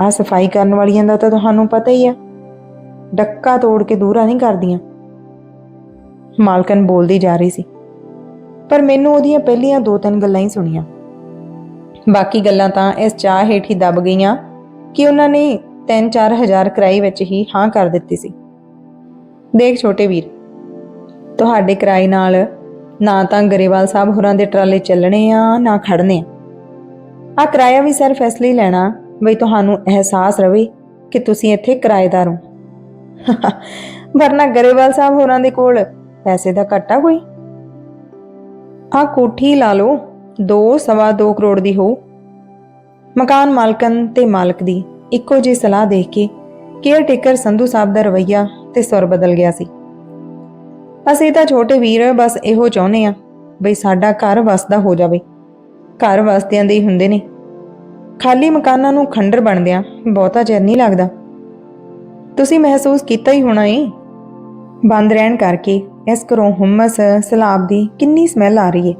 Speaker 1: ਆ ਸਫ਼ਾਈ ਕਰਨ ਵਾਲੀਆਂ ਦਾ ਤਾਂ ਤੁਹਾਨੂੰ ਪਤਾ ਹੀ ਆ। ਡੱਕਾ ਤੋੜ ਕੇ ਦੂਰਾ ਨਹੀਂ ਕਰਦੀਆਂ। ਮਾਲਕਨ ਬੋਲਦੀ ਜਾ ਰਹੀ ਸੀ। ਪਰ ਮੈਨੂੰ ਉਹਦੀਆਂ ਪਹਿਲੀਆਂ ਦੋ ਤਿੰਨ ਗੱਲਾਂ ਹੀ ਸੁਣੀਆਂ। ਬਾਕੀ ਗੱਲਾਂ ਤਾਂ ਇਸ ਚਾਹ ਹੇਠ ਹੀ ਦਬ ਗਈਆਂ ਕਿ ਉਹਨਾਂ ਨੇ 3-4000 ਕਿਰਾਏ ਵਿੱਚ ਹੀ ਹਾਂ ਕਰ ਦਿੱਤੀ ਸੀ। ਦੇਖ ਛੋਟੇ ਵੀਰ, ਤੁਹਾਡੇ ਕਿਰਾਏ ਨਾਲ ਨਾ ਤਾਂ ਗਰੇਵਾਲ ਸਾਹਿਬ ਹੋਰਾਂ ਦੇ ਟਰਾਲੇ ਚੱਲਣੇ ਆ, ਨਾ ਖੜਨੇ ਆ। ਆ ਕਿਰਾਇਆ ਵੀ ਸਿਰਫ ਇਸ ਲਈ ਲੈਣਾ ਬਈ ਤੁਹਾਨੂੰ ਅਹਿਸਾਸ ਰਵੇ ਕਿ ਤੁਸੀਂ ਇੱਥੇ ਕਿਰਾਏਦਾਰ ਹੋ। ਵਰਨਾ ਗਰੇਵਾਲ ਸਾਹਿਬ ਹੋਰਾਂ ਦੇ ਕੋਲ ਪੈਸੇ ਦਾ ਘਾਟਾ ਕੋਈ? ਆ ਕੋਠੀ ਲਾ ਲਓ 2 ਸਵਾ 2 ਕਰੋੜ ਦੀ ਹੋ ਮਕਾਨ ਮਾਲਕਨ ਤੇ ਮਾਲਕ ਦੀ ਇੱਕੋ ਜਿਹੀ ਸਲਾਹ ਦੇਖ ਕੇ ਕੇਅਰ ਟੇਕਰ ਸੰਧੂ ਸਾਹਿਬ ਦਾ ਰਵਈਆ ਤੇ ਸੁਰ ਬਦਲ ਗਿਆ ਸੀ। ਅਸੀਂ ਤਾਂ ਛੋਟੇ ਵੀਰ ਬਸ ਇਹੋ ਚਾਹੁੰਦੇ ਆ ਬਈ ਸਾਡਾ ਘਰ ਵਸਦਾ ਹੋ ਜਾਵੇ। ਘਰ ਵਸਦਿਆਂ ਦੇ ਹੀ ਹੁੰਦੇ ਨੇ। ਖਾਲੀ ਮਕਾਨਾਂ ਨੂੰ ਖੰਡਰ ਬਣਦਿਆਂ ਬਹੁਤਾ ਚਿਰ ਨਹੀਂ ਲੱਗਦਾ। ਤੁਸੀਂ ਮਹਿਸੂਸ ਕੀਤਾ ਹੀ ਹੋਣਾ ਏ। ਬੰਦ ਰਹਿਣ ਕਰਕੇ ਇਸ ਘਰੋਂ ਹੁਮਸ, ਸਲਾਬ ਦੀ ਕਿੰਨੀ ਸਮੈਲ ਆ ਰਹੀ ਏ।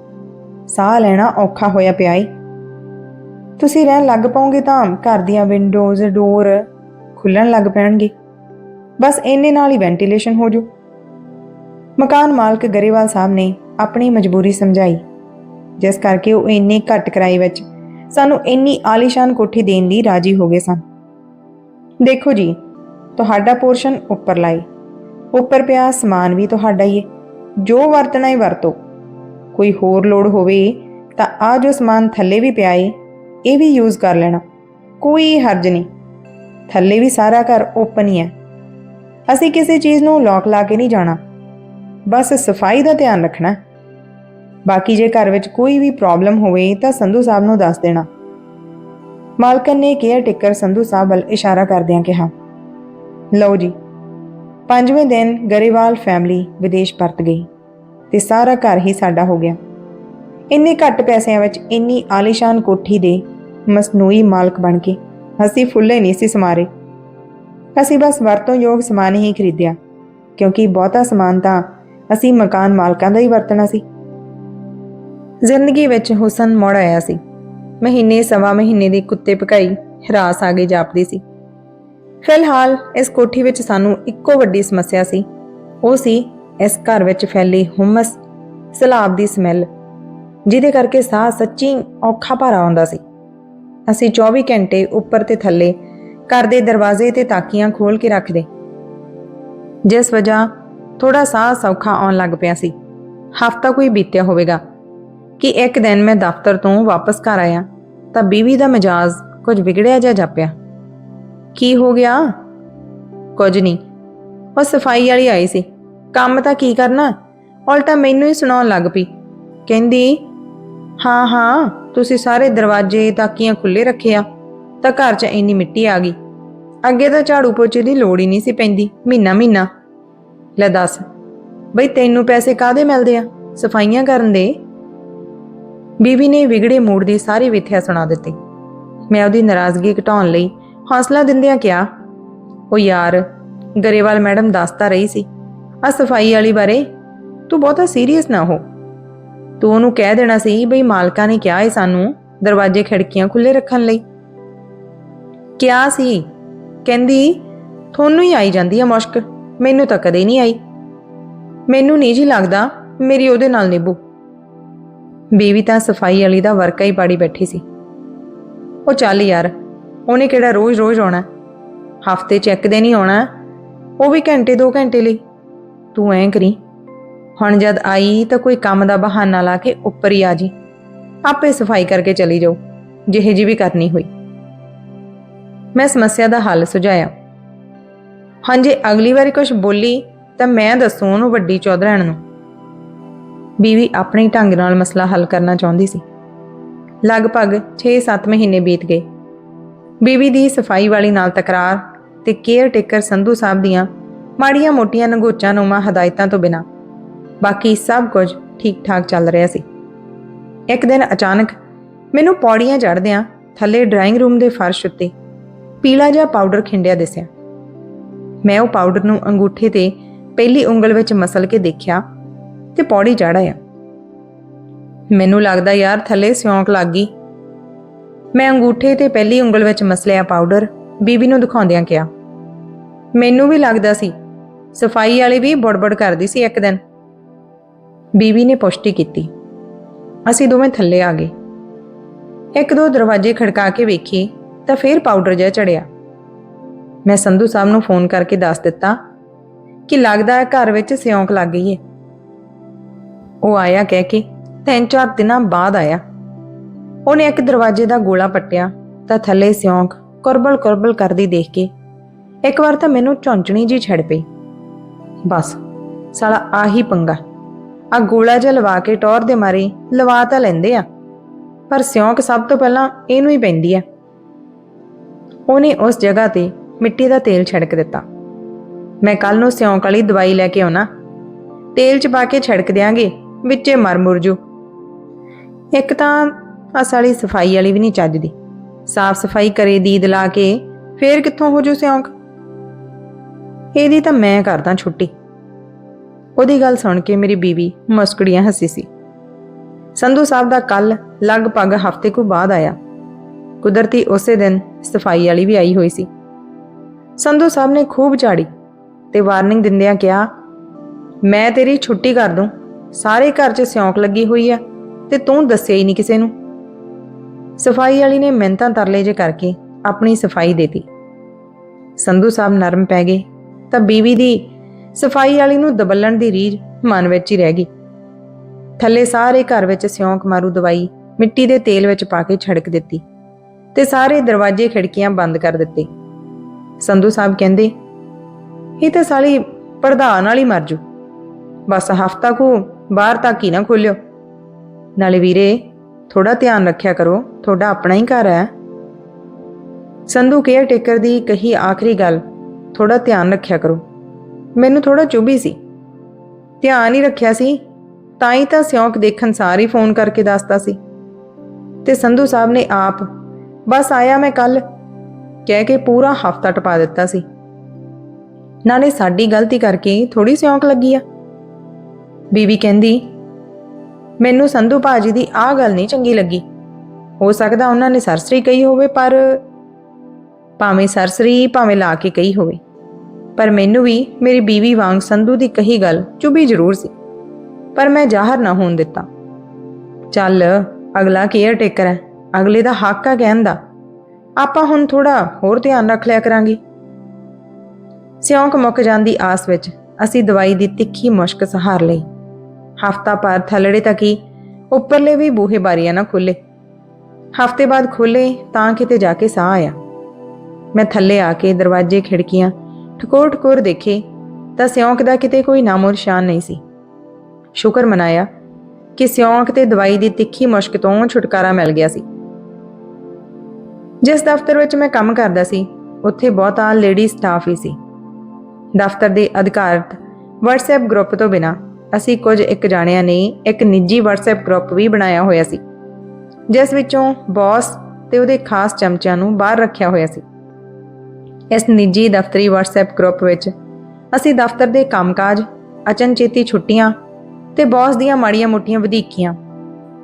Speaker 1: ਸਾਹ ਲੈਣਾ ਔਖਾ ਹੋਇਆ ਪਿਆ ਏ। ਤੁਸੀਂ ਰਹਿਣ ਲੱਗ ਪਾਓਗੇ ਤਾਂ ਘਰ ਦੀਆਂ ਵਿੰਡੋਜ਼ ਡੋਰ ਖੁੱਲਣ ਲੱਗ ਪੈਣਗੇ। ਬਸ ਇੰਨੇ ਨਾਲ ਹੀ ਵੈਂਟੀਲੇਸ਼ਨ ਹੋ ਜੂ ਮਕਾਨ ਮਾਲਕ ਗਰੇਵਾਲ ਸਾਹਿਬ ਨੇ ਆਪਣੀ ਮਜਬੂਰੀ ਸਮਝਾਈ। ਜਿਸ ਕਰਕੇ ਉਹ ਇੰਨੇ ਘੱਟ ਕਿਰਾਏ ਵਿੱਚ ਸਾਨੂੰ ਇੰਨੀ ਆਲੀਸ਼ਾਨ ਕੋਠੀ ਦੇਣ ਦੀ ਰਾਜੀ ਹੋ ਗਏ ਸਨ। ਦੇਖੋ ਜੀ ਤੁਹਾਡਾ ਪੋਰਸ਼ਨ ਉੱਪਰ ਲਾਈ ਉੱਪਰ ਪਿਆ ਸਮਾਨ ਵੀ ਤੁਹਾਡਾ ਹੀ ਹੈ ਜੋ ਵਰਤਣਾ ਹੈ ਵਰਤੋ। ਕੋਈ ਹੋਰ ਲੋੜ ਹੋਵੇ ਤਾਂ ਆ ਜੋ ਸਮਾਨ ਥੱਲੇ ਵੀ ਪਿਆ ਏ, ਇਹ ਵੀ ਯੂਜ਼ ਕਰ ਲੈਣਾ। ਕੋਈ ਹਰਜ ਨਹੀਂ। ਥੱਲੇ ਵੀ ਸਾਰਾ ਘਰ ਓਪਨ ਹੀ ਹੈ। ਅਸੀਂ ਕਿਸੇ ਚੀਜ਼ ਨੂੰ ਲੌਕ ਲਾ ਕੇ ਨਹੀਂ ਜਾਣਾ। ਬਸ ਸਫ਼ਾਈ ਦਾ ਧਿਆਨ ਰੱਖਣਾ ਬਾਕੀ ਜੇ ਘਰ ਵਿੱਚ ਕੋਈ ਵੀ ਪ੍ਰੋਬਲਮ ਹੋਵੇ ਤਾਂ ਸੰਧੂ ਸਾਹਿਬ ਨੂੰ ਦੱਸ ਦੇਣਾ। ਮਾਲਕਨ ਨੇ ਕੇਅਰ ਟੇਕਰ ਸੰਧੂ ਸਾਹਿਬ ਵੱਲ ਇਸ਼ਾਰਾ ਕਰਦਿਆਂ ਕਿਹਾ। ਲਓ ਜੀ। ਪੰਜਵੇਂ ਦਿਨ ਗਰੇਵਾਲ ਫੈਮਿਲੀ ਵਿਦੇਸ਼ ਪਰਤ ਗਈ ਤੇ ਸਾਰਾ ਘਰ ਹੀ ਸਾਡਾ ਹੋ ਗਿਆ। ਇੰਨੇ ਘੱਟ ਪੈਸਿਆਂ ਵਿੱਚ ਇੰਨੀ ਆਲੀਸ਼ਾਨ ਕੋਠੀ ਦੇ ਮਸਨੂਈ ਮਾਲਕ ਬਣ ਕੇ ਅਸੀਂ ਫੁੱਲੇ ਨਹੀਂ ਸੀ ਸਮਾਰੇ। ਅਸੀਂ ਬਸ ਵਰਤੋਂਯੋਗ ਸਮਾਨ ਹੀ ਖਰੀਦਿਆ, ਕਿਉਂਕਿ ਬਹੁਤਾ ਸਮਾਨ ਤਾਂ ਅਸੀਂ ਮਕਾਨ ਮਾਲਕਾਂ ਦਾ ਹੀ ਵਰਤਣਾ ਸੀ। ਜ਼ਿੰਦਗੀ ਵਿੱਚ ਹੁਸਨ ਮੁੜ ਆਇਆ ਸੀ। ਮਹੀਨੇ ਸਵਾ ਮਹੀਨੇ ਦੀ ਕੁੱਤੇ ਭਕਾਈ ਹਰਾਸ ਆ ਗਈ ਜਾਪਦੀ ਸੀ। ਫਿਲਹਾਲ ਇਸ ਕੋਠੀ ਵਿੱਚ ਸਾਨੂੰ ਇੱਕੋ ਵੱਡੀ ਸਮੱਸਿਆ ਸੀ। ਉਹ ਸੀ ਇਸ ਘਰ ਵਿੱਚ ਫੈਲੀ ਹੁਮਸ, ਸਲਾਬ ਦੀ ਸਮੈਲ, ਜਿਹਦੇ ਕਰਕੇ ਸਾਹ ਸੱਚੀ ਔਖਾ ਭਾਰਾ ਆਉਂਦਾ ਸੀ। ਅਸੀਂ 24 ਘੰਟੇ ਉੱਪਰ ਤੇ ਥੱਲੇ ਘਰ ਦੇ ਦਰਵਾਜ਼ੇ ਤੇ ਤਾਕੀਆਂ ਖੋਲ ਕੇ ਰੱਖਦੇ। ਜਿਸ ਵਜ੍ਹਾ ਥੋੜਾ ਸਾਹ ਸੌਖਾ ਆਉਣ ਲੱਗ ਪਿਆ ਸੀ। ਹਫਤਾ ਕੋਈ ਬੀਤਿਆ ਹੋਵੇਗਾ ਕਿ ਇੱਕ ਦਿਨ ਮੈਂ ਦਫ਼ਤਰ ਤੋਂ ਵਾਪਸ ਘਰ ਆਇਆ ਤਾਂ ਬੀਵੀ ਦਾ ਮਿਜਾਜ਼ ਕੁਝ ਵਿਗੜਿਆ ਜਿਹਾ ਜਾਪਿਆ। ਕੀ ਹੋ ਗਿਆ? ਕੁਝ ਨਹੀਂ ਉਹ ਸਫ਼ਾਈ ਵਾਲੀ ਆਈ ਸੀ। ਕੰਮ ਤਾਂ ਕੀ ਕਰਨਾ? ਉਲਟਾ ਮੈਨੂੰ ਹੀ ਸੁਣਾਉਣ ਲੱਗ ਪਈ। ਕਹਿੰਦੀ, ਹਾਂ ਹਾਂ, ਤੁਸੀਂ ਸਾਰੇ ਦਰਵਾਜ਼ੇ ਤਾਕੀਆਂ ਖੁੱਲੇ ਰੱਖੇ ਆ ਤਾਂ ਘਰ 'ਚ ਇੰਨੀ ਮਿੱਟੀ ਆ ਗਈ। ਅੱਗੇ ਤਾਂ ਝਾੜੂ ਪੋਚੇ ਦੀ ਲੋੜ ਹੀ ਨਹੀਂ ਸੀ ਪੈਂਦੀ। ਮਹੀਨਾ ਮਹੀਨਾ। ਲੈ ਦੱਸ, ਬਈ ਤੈਨੂੰ ਪੈਸੇ ਕਾਦੇ ਮਿਲਦੇ ਆ? ਸਫਾਈਆਂ ਕਰਨ ਦੇ? ਬੀਬੀ ਨੇ ਵਿਗੜੇ ਮੂਡ ਦੀ ਸਾਰੀ ਵਿਥਿਆ ਸੁਣਾ ਦਿੱਤੀ। ਮੈਂ ਉਹਦੀ ਨਾਰਾਜ਼ਗੀ ਘਟਾਉਣ ਲਈ ਹੌਸਲਾ ਦਿੰਦਿਆਂ ਕਿਹਾ, ਉਹ ਯਾਰ, ਗਰੇਵਾਲ ਮੈਡਮ ਦੱਸਤਾ ਰਹੀ ਸੀ ਆ ਸਫ਼ਾਈ ਵਾਲੀ ਬਾਰੇ ਤੂੰ ਬਹੁਤਾ ਸੀਰੀਅਸ ਨਾ ਹੋ। ਤੂੰ ਉਹਨੂੰ ਕਹਿ ਦੇਣਾ ਸੀ ਬਈ ਮਾਲਕਾਂ ਨੇ ਕਿਹਾ ਏ ਸਾਨੂੰ ਦਰਵਾਜ਼ੇ ਖਿੜਕੀਆਂ ਖੁੱਲੇ ਰੱਖਣ ਲਈ। ਕਿਹਾ ਸੀ, ਕਹਿੰਦੀ, ਤੁਹਾਨੂੰ ਹੀ ਆਈ ਜਾਂਦੀ ਆ ਮੁਸ਼ਕ, ਮੈਨੂੰ ਤਾਂ ਕਦੇ ਨਹੀਂ ਆਈ। ਮੈਨੂੰ ਨਹੀਂ ਜੀ ਲੱਗਦਾ ਮੇਰੀ ਉਹਦੇ ਨਾਲ ਨਿਭੂ। ਬੀਵੀ ਤਾਂ ਸਫ਼ਾਈ ਵਾਲੀ ਦਾ ਵਰਕਾ ਹੀ ਪਾੜੀ ਬੈਠੀ ਸੀ। ਉਹ ਚੱਲ ਯਾਰ ਉਹਨੇ ਕਿਹੜਾ ਰੋਜ਼-ਰੋਜ਼ ਆਉਣਾ? ਹਫ਼ਤੇ ਚ ਇੱਕ ਦਿਨ ਹੀ ਆਉਣਾ? ਉਹ ਵੀ ਘੰਟੇ, ਦੋ ਘੰਟੇ ਲਈ। ਤੂੰ ਐਂ ਕਰੀ, ਹੁਣ ਜਦ ਆਈ ਤਾਂ ਕੋਈ ਕੰਮ ਦਾ ਬਹਾਨਾ ਲਾ ਕੇ ਉੱਪਰ ਹੀ ਆ ਜੀ। ਆਪੇ ਸਫ਼ਾਈ ਕਰਕੇ ਚਲੀ ਜਾਓ, ਜਿਹੇ ਜੀ ਵੀ ਕਰਨੀ ਹੋਈ। ਮੈਂ ਸਮੱਸਿਆ ਦਾ ਹੱਲ ਸੁਝਾਇਆ। ਹਾਂ ਜੇ ਅਗਲੀ ਵਾਰੀ ਕੁਝ ਬੋਲੀ ਤਾਂ ਮੈਂ ਦੱਸੂ ਉਹਨੂੰ ਵੱਡੀ ਚੌਧਰਾਣ ਨੂੰ। ਬੀਵੀ ਆਪਣੇ ਢੰਗ ਨਾਲ ਮਸਲਾ ਹੱਲ ਕਰਨਾ ਚਾਹੁੰਦੀ ਸੀ। ਲਗਭਗ 6-7 ਮਹੀਨੇ ਬੀਤ ਗਏ। ਬੀਬੀ ਦੀ ਸਫ਼ਾਈ ਵਾਲੀ ਨਾਲ ਤਕਰਾਰ ਤੇ ਕੇਅਰ ਟੇਕਰ ਸੰਧੂ ਸਾਹਿਬ ਦੀਆਂ ਮਾੜੀਆਂ ਮੋਟੀਆਂ ਨਗੋਚਾਂ ਨੂੰਮਾ ਹਦਾਇਤਾਂ ਤੋਂ ਬਿਨਾ। ਬਾਕੀ ਸਭ ਕੁਝ ਠੀਕ ਠਾਕ ਚੱਲ ਰਿਹਾ ਸੀ। ਇੱਕ ਦਿਨ ਅਚਾਨਕ ਮੈਨੂੰ ਪੌੜੀਆਂ ਚੜ੍ਹਦਿਆਂ ਥੱਲੇ ਡਰਾਇੰਗ ਰੂਮ ਦੇ ਫਰਸ਼ ਉੱਤੇ ਪੀਲਾ ਜਿਹਾ ਪਾਊਡਰ ਖਿੰਡਿਆ ਦਿਸਿਆ। ਮੈਂ ਉਹ ਪਾਊਡਰ ਨੂੰ ਅੰਗੂਠੇ ਤੇ ਪਹਿਲੀ ਉਂਗਲ ਵਿੱਚ ਮਸਲ ਕੇ ਦੇਖਿਆ ਤੇ ਪੌੜੀ ਚੜ੍ਹ ਮੈਨੂੰ ਲੱਗਦਾ ਯਾਰ ਥੱਲੇ ਸਿਉਂਕ ਲੱਗ ਗਈ। ਮੈਂ ਅੰਗੂਠੇ ਤੇ ਪਹਿਲੀ ਉਂਗਲ ਵਿੱਚ ਮਸਲਿਆ ਪਾਊਡਰ ਬੀਬੀ ਨੂੰ ਦਿਖਾਉਂਦਿਆਂ ਕਿਹਾ। ਮੈਨੂੰ ਵੀ ਲੱਗਦਾ ਸੀ, ਸਫ਼ਾਈ ਵਾਲੀ ਵੀ ਬੜਬੜ ਕਰਦੀ ਸੀ ਇੱਕ ਦਿਨ। ਬੀਬੀ ਨੇ ਪੁਸ਼ਟੀ ਕੀਤੀ। ਅਸੀਂ ਦੋਵੇਂ ਥੱਲੇ ਆ ਗਏ। ਇੱਕ ਦੋ ਦਰਵਾਜ਼ੇ ਖੜਕਾ ਕੇ ਵੇਖੀ ਤਾਂ ਫੇਰ ਪਾਊਡਰ ਜਿਹਾ ਚੜਿਆ। ਮੈਂ ਸੰਧੂ ਸਾਹਿਬ ਨੂੰ ਫੋਨ ਕਰਕੇ ਦੱਸ ਦਿੱਤਾ ਕਿ ਲੱਗਦਾ ਹੈ ਘਰ ਵਿੱਚ ਸਿਉਂਕ ਲੱਗ ਗਈ ਹੈ ਉਹ ਆਇਆ ਕਹਿ ਕੇ ਤਿੰਨ ਚਾਰ ਦਿਨਾਂ ਬਾਅਦ ਆਇਆ। ਉਹਨੇ ਇੱਕ ਦਰਵਾਜ਼ੇ ਦਾ ਗੋਲਾ ਪੱਟਿਆ ਤਾਂ ਥੱਲੇ ਸਿਉਂਕ ਕੁਰਬਲ ਕੁਰਬਲ ਕਰਦੀ ਦੇਖ ਕੇ। ਇੱਕ ਵਾਰ ਤਾਂ ਮੈਨੂੰ ਝੌਂਚਣੀ ਜੀ ਛੜ ਪਈ। ਬਸ, ਸਾਲਾ ਆਹੀ ਪੰਗਾ। ਆ ਗੋਲਾ ਜਿਹਾ ਲਵਾ ਕੇ ਟੌਰ ਦੇ ਮਾਰੇ ਲਵਾ ਤਾਂ ਲੈਂਦੇ ਆ। ਪਰ ਸਿਉਂਕ ਸਭ ਤੋਂ ਪਹਿਲਾਂ ਇਹਨੂੰ ਹੀ ਪੈਂਦੀ ਆ। ਉਹਨੇ ਉਸ ਜਗ੍ਹਾ ਤੇ ਮਿੱਟੀ ਦਾ ਤੇਲ ਛਿੜਕ ਦਿੱਤਾ। ਮੈਂ ਕੱਲ ਨੂੰ ਸਿਉਂਕ ਵਾਲੀ ਦਵਾਈ ਲੈ ਕੇ ਆਉਣਾ। ਤੇਲ ਚ ਪਾ ਕੇ ਛਿੜਕ ਦਿਆਂਗੇ, ਵਿੱਚੇ ਮਰ ਮੁਰਜੂ। ਇੱਕ ਤਾਂ ਆ ਸਾਲੀ ਸਫ਼ਾਈ ਵਾਲੀ ਵੀ ਨਹੀਂ ਚੱਜਦੀ। ਸਾਫ਼ ਸਫ਼ਾਈ ਕਰੇ, ਦੀਦ ਲਾ ਕੇ, ਫੇਰ ਕਿੱਥੋਂ ਹੋ ਜੂ ਸਿਉਂਕ? ਇਹਦੀ ਤਾਂ ਮੈਂ ਕਰਦਾ ਛੁੱਟੀ। ਉਹਦੀ ਗੱਲ ਸੁਣ ਕੇ ਮੇਰੀ ਬੀਵੀ ਮੁਸਕੜੀਆਂ ਹੱਸੀ ਸੀ। ਸੰਧੂ ਸਾਹਿਬ ਦਾ ਕੱਲ ਲਗਭਗ ਹਫ਼ਤੇ ਕੁ ਬਾਅਦ ਆਇਆ। ਕੁਦਰਤੀ ਉਸੇ ਦਿਨ ਸਫ਼ਾਈ ਵਾਲੀ ਵੀ ਆਈ ਹੋਈ ਸੀ। ਸੰਧੂ ਸਾਹਿਬ ਨੇ ਖੂਬ ਝਾੜੀ ਤੇ ਵਾਰਨਿੰਗ ਦਿੰਦਿਆਂ ਕਿਹਾ, ਮੈਂ ਤੇਰੀ ਛੁੱਟੀ ਕਰ ਦੂੰ। ਸਾਰੇ ਘਰ 'ਚ ਸਿਉਂਕ ਲੱਗੀ ਹੋਈ ਆ ਤੇ ਤੂੰ ਦੱਸਿਆ ਹੀ ਨਹੀਂ ਕਿਸੇ ਨੂੰ। ਸਫ਼ਾਈ ਵਾਲੀ ਨੇ ਮਿਹਨਤਾਂ ਤਰਲੇ ਜੇ ਕਰਕੇ ਆਪਣੀ ਸਫ਼ਾਈ ਦੇਤੀ। ਸੰਧੂ ਸਾਹਿਬ ਨਰਮ ਪੈ ਗਏ ਤਾਂ ਬੀਵੀ ਦੀ ਸਫ਼ਾਈ ਵਾਲੀ ਨੂੰ ਦਬੱਲਣ ਦੀ ਰੀਝ ਮਨ ਵਿੱਚ ਹੀ ਰਹਿ ਗਈ। ਥੱਲੇ ਸਾਰੇ ਘਰ ਵਿੱਚ ਸਿਉਂਕ ਮਾਰੂ ਦਵਾਈ ਮਿੱਟੀ ਦੇ ਤੇਲ ਵਿੱਚ ਪਾ ਕੇ ਛੜਕ ਦਿੱਤੀ ਤੇ ਸਾਰੇ ਦਰਵਾਜ਼ੇ ਖਿੜਕੀਆਂ ਬੰਦ ਕਰ ਦਿੱਤੇ। ਸੰਧੂ ਸਾਹਿਬ ਕਹਿੰਦੇ, ਇਹ ਤਾਂ ਸਾਲੀ ਪ੍ਰਧਾਨ ਵਾਲੀ ਮਰ ਜੂ। ਬਸ ਹਫਤਾ ਕੋ ਬਾਹਰ ਤੱਕ ਹੀ ਨਾ ਖੋਲਿਓ। ਨਾਲੇ ਵੀਰੇ ਥੋੜਾ ਧਿਆਨ ਰੱਖਿਆ ਕਰੋ, ਤੁਹਾਡਾ ਆਪਣਾ ਹੀ ਘਰ ਹੈ। ਸੰਧੂ ਕੇਅਰ ਟੇਕਰ ਦੀ ਕਹੀ ਆਖਰੀ ਗੱਲ ਥੋੜਾ ਧਿਆਨ ਰੱਖਿਆ ਕਰੋ। ਮੈਨੂੰ ਥੋੜਾ ਚੁਭੀ ਸੀ। ਧਿਆਨ ਹੀ ਰੱਖਿਆ ਸੀ, ਤਾਂ ਹੀ ਤਾਂ ਸਿਉਂਕ ਦੇਖਣ ਸਾਰੀ ਫੋਨ ਕਰਕੇ ਦੱਸਦਾ ਸੀ। ਤੇ ਸੰਧੂ ਸਾਹਿਬ ਨੇ ਆਪ, ਬਸ ਆਇਆ ਮੈਂ ਕੱਲ। ਕਹਿ ਕੇ ਪੂਰਾ ਹਫਤਾ ਟਪਾ ਦਿੱਤਾ ਸੀ। ਨਾਲੇ ਸਾਡੀ ਗਲਤੀ ਕਰਕੇ ਥੋੜੀ ਸਿਉਂਕ ਲੱਗੀ ਆ। ਬੀਬੀ ਕਹਿੰਦੀ ਮੈਨੂੰ ਸੰਧੂ ਭਾਜੀ ਦੀ ਆਹ ਗੱਲ ਨਹੀਂ ਚੰਗੀ ਲੱਗੀ। ਹੋ ਸਕਦਾ ਉਹਨਾਂ ਨੇ ਸਰਸਰੀ ਕਹੀ ਹੋਵੇ, ਪਰ ਭਾਵੇਂ ਸਰਸਰੀ ਭਾਵੇਂ ਲਾ ਕੇ ਕਹੀ ਹੋਵੇ। ਪਰ ਮੈਨੂੰ ਵੀ ਮੇਰੀ ਬੀਵੀ ਵਾਂਗ ਸੰਧੂ ਦੀ ਕਹੀ ਗੱਲ ਚੁਭੀ ਜ਼ਰੂਰ ਸੀ। ਪਰ ਮੈਂ ਜ਼ਾਹਰ ਨਾ ਹੋਣ ਦਿੱਤਾ। ਚੱਲ, ਅਗਲਾ ਕੇਅਰ ਟੇਕਰ ਹੈ। ਅਗਲੇ ਦਾ ਹੱਕ ਆ ਕਹਿਣ ਦਾ। ਆਪਾਂ ਹੁਣ ਥੋੜਾ ਹੋਰ ਧਿਆਨ ਰੱਖ ਲਿਆ ਕਰਾਂਗੇ। ਸਿਉਂਕ ਮੁੱਕ ਜਾਂਦੀ ਆਸ ਵਿੱਚ ਅਸੀਂ ਦਵਾਈ ਦੀ ਤਿੱਖੀ ਮੁਸ਼ਕ ਸਹਾਰ ਲਈ। ਹਫਤਾ ਭਰ ਥੱਲੜੇ ਤੱਕ ਹੀ ਉੱਪਰਲੇ ਵੀ ਬੂਹੇ ਬਾਰੀਆਂ ਨਾ ਖੁੱਲੇ ਹਫ਼ਤੇ ਬਾਅਦ ਖੁੱਲੇ ਤਾਂ ਕਿਤੇ ਜਾ ਕੇ ਸਾਹ ਆਇਆ। ਮੈਂ ਥੱਲੇ ਆ ਕੇ ਦਰਵਾਜ਼ੇ, ਖਿੜਕੀਆਂ ਠਕੋਰ ਠਕੋਰ ਦੇਖੇ ਤਾਂ ਸਿਉਂਕ ਦਾ ਕਿਤੇ ਕੋਈ ਨਾਮੋ ਨਿਸ਼ਾਨ ਨਹੀਂ ਸੀ। ਸ਼ੁਕਰ ਮਨਾਇਆ ਕਿ ਸਿਉਂਕ ਤੇ ਦਵਾਈ ਦੀ ਤਿੱਖੀ ਮੁਸ਼ਕ ਤੋਂ ਛੁਟਕਾਰਾ ਮਿਲ ਗਿਆ ਸੀ। ਜਿਸ ਦਫ਼ਤਰ ਵਿੱਚ ਮੈਂ ਕੰਮ ਕਰਦਾ ਸੀ, ਉੱਥੇ ਬਹੁਤਾ ਲੇਡੀ ਸਟਾਫ ਹੀ ਸੀ। ਦਫ਼ਤਰ ਦੇ ਅਧਿਕਾਰਤ WhatsApp ਗਰੁੱਪ ਤੋਂ ਬਿਨਾ ਅਸੀਂ ਕੁਝ ਇੱਕ ਜਾਣਿਆਂ ਨੇ ਇੱਕ ਨਿੱਜੀ WhatsApp ਗਰੁੱਪ ਵੀ ਬਣਾਇਆ ਹੋਇਆ ਸੀ, ਜਿਸ ਵਿੱਚੋਂ ਬੌਸ ਤੇ ਉਹਦੇ ਖਾਸ ਚਮਚਿਆਂ ਨੂੰ ਬਾਹਰ ਰੱਖਿਆ ਹੋਇਆ ਸੀ। ਇਸ ਨਿੱਜੀ ਦਫ਼ਤਰੀ WhatsApp ਗਰੁੱਪ ਵਿੱਚ ਅਸੀਂ ਦਫ਼ਤਰ ਦੇ ਕੰਮਕਾਜ, ਅਚਨਚੇਤੀ ਛੁੱਟੀਆਂ ਤੇ ਬੌਸ ਦੀਆਂ ਮਾੜੀਆਂ ਮੋਟੀਆਂ ਵਧੀਕੀਆਂ,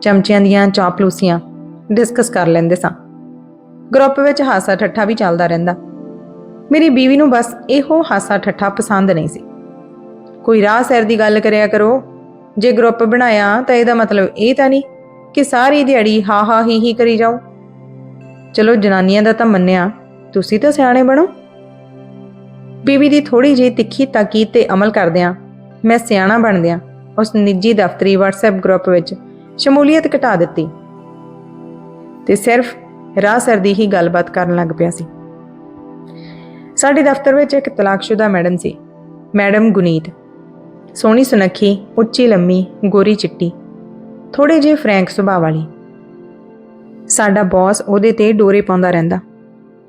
Speaker 1: ਚਮਚਿਆਂ ਦੀਆਂ ਚਾਪਲੂਸੀਆਂ ਡਿਸਕਸ ਕਰ ਲੈਂਦੇ ਸਾਂ। ਗਰੁੱਪ ਵਿੱਚ ਹਾਸਾ ਠੱਠਾ ਵੀ ਚੱਲਦਾ ਰਹਿੰਦਾ। ਮੇਰੀ ਬੀਵੀ ਨੂੰ ਬਸ ਇਹੋ ਹਾਸਾ ਠੱਠਾ ਪਸੰਦ ਨਹੀਂ ਸੀ। ਕੋਈ ਰਾਹ ਸੈਰ ਦੀ ਗੱਲ ਕਰਿਆ ਕਰੋ। ਜੇ ਗਰੁੱਪ ਬਣਾਇਆ ਤਾਂ ਇਹਦਾ ਮਤਲਬ ਇਹ ਤਾਂ ਨਹੀਂ ਕਿ ਸਾਰੀ ਦਿਹਾੜੀ ਹਾ ਹਾ ਹੀ ਹੀ ਕਰੀ ਜਾਓ। ਚਲੋ ਜਨਾਨੀਆਂ ਦਾ ਤਾਂ ਮੰਨਿਆ, ਤੁਸੀਂ ਤਾਂ ਸਿਆਣੇ ਬਣੋ। ਬੀਬੀ ਦੀ ਥੋੜੀ ਜਿਹੀ ਤਿੱਖੀ ਤਾਕੀਦ ਤੇ ਅਮਲ ਕਰਦਿਆਂ ਮੈਂ ਸਿਆਣਾ ਬਣਦਿਆਂ ਉਸ ਨਿੱਜੀ ਦਫ਼ਤਰੀ WhatsApp ਗਰੁੱਪ ਵਿੱਚ ਸ਼ਮੂਲੀਅਤ ਘਟਾ ਦਿੱਤੀ। ਤੇ ਸਿਰਫ ਰਾਹ ਸਿਰ ਦੀ ਹੀ ਗੱਲਬਾਤ ਕਰਨ ਲੱਗ ਪਿਆ ਸੀ। ਸਾਡੇ ਦਫ਼ਤਰ ਵਿੱਚ ਇੱਕ ਤਲਾਕਸ਼ੁਦਾ ਮੈਡਮ ਸੀ, ਮੈਡਮ ਗੁਨੀਤ। ਸੋਹਣੀ ਸੁਨੱਖੀ, ਉੱਚੀ ਲੰਮੀ, ਗੋਰੀ ਚਿੱਟੀ ਥੋੜੇ ਜਿਹੇ ਫਰੈਂਕ ਸੁਭਾਅ ਵਾਲੀ। ਸਾਡਾ ਬੌਸ ਉਹਦੇ ਤੇ ਡੋਰੇ ਪਾਉਂਦਾ ਰਹਿੰਦਾ।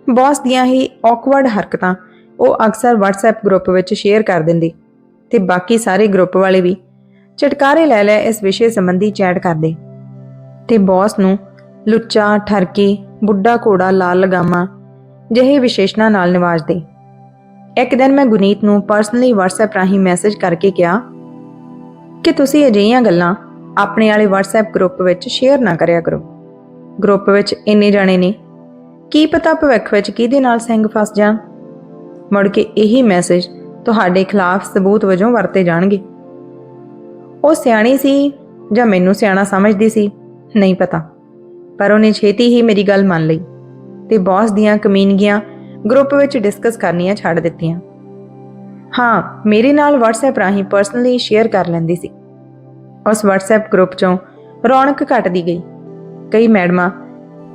Speaker 1: ਬੌਸ ਦੀਆਂ ਹੀ ਔਕਵਰਡ ਹਰਕਤਾਂ ਉਹ ਅਕਸਰ WhatsApp ਗਰੁੱਪ ਵਿੱਚ ਸ਼ੇਅਰ ਕਰ ਦਿੰਦੀ ਤੇ ਬਾਕੀ ਸਾਰੇ ਗਰੁੱਪ ਵਾਲੇ ਵੀ ਚਟਕਾਰੇ ਲੈ ਲੈ ਇਸ ਵਿਸ਼ੇ ਸੰਬੰਧੀ ਚੈਟ ਕਰਦੇ। ਤੇ ਬੌਸ ਨੂੰ ਲੁੱਚਾ, ਠਰਕੀ, ਬੁੱਢਾ ਘੋੜਾ ਲਾਲ ਲਗਾਮਾ ਜਿਹੇ ਵਿਸ਼ੇਸ਼ਣਾਂ ਨਾਲ ਨਿਵਾਜਦੇ। ਇੱਕ ਦਿਨ ਮੈਂ ਗੁਨੀਤ ਨੂੰ ਪਰਸਨਲੀ WhatsApp ਰਾਹੀਂ ਮੈਸੇਜ ਕਰਕੇ ਕਿਹਾ ਕਿ ਤੁਸੀਂ ਅਜਿਹੀਆਂ ਗੱਲਾਂ ਆਪਣੇ ਵਾਲੇ WhatsApp ਗਰੁੱਪ ਵਿੱਚ ਸ਼ੇਅਰ ਨਾ ਕਰਿਆ ਕਰੋ। ਗਰੁੱਪ ਵਿੱਚ ਇੰਨੇ ਜਾਣੇ ਨੇ, ਕੀ ਪਤਾ ਭਵਿੱਖ ਵਿੱਚ ਕਿਹਦੇ ਨਾਲ ਸਿੰਘ ਫਸ ਜਾਣ ਮੁੜ ਕੇ ਇਹੀ ਮੈਸੇਜ ਤੁਹਾਡੇ ਖਿਲਾਫ ਸਬੂਤ ਵਜੋਂ ਵਰਤੇ ਜਾਣਗੇ। ਉਹ ਸਿਆਣੀ ਸੀ ਜਾਂ ਮੈਨੂੰ ਸਿਆਣਾ ਸਮਝਦੀ ਸੀ, ਨਹੀਂ ਪਤਾ। ਪਰ ਉਹਨੇ ਛੇਤੀ ਹੀ ਮੇਰੀ ਗੱਲ ਮੰਨ ਲਈ ਤੇ ਬੌਸ ਦੀਆਂ ਕਮੀਨਗੀਆਂ ਗਰੁੱਪ ਵਿੱਚ ਡਿਸਕਸ ਕਰਨੀਆਂ ਛੱਡ ਦਿੱਤੀਆਂ। ਹਾਂ, ਮੇਰੇ ਨਾਲ WhatsApp ਰਾਹੀਂ ਪਰਸਨਲੀ ਸ਼ੇਅਰ ਕਰ ਲੈਂਦੀ ਸੀ। ਉਸ WhatsApp ਗਰੁੱਪ 'ਚੋਂ ਰੌਣਕ ਘਟਦੀ ਗਈ। ਕਈ ਮੈਡਮਾਂ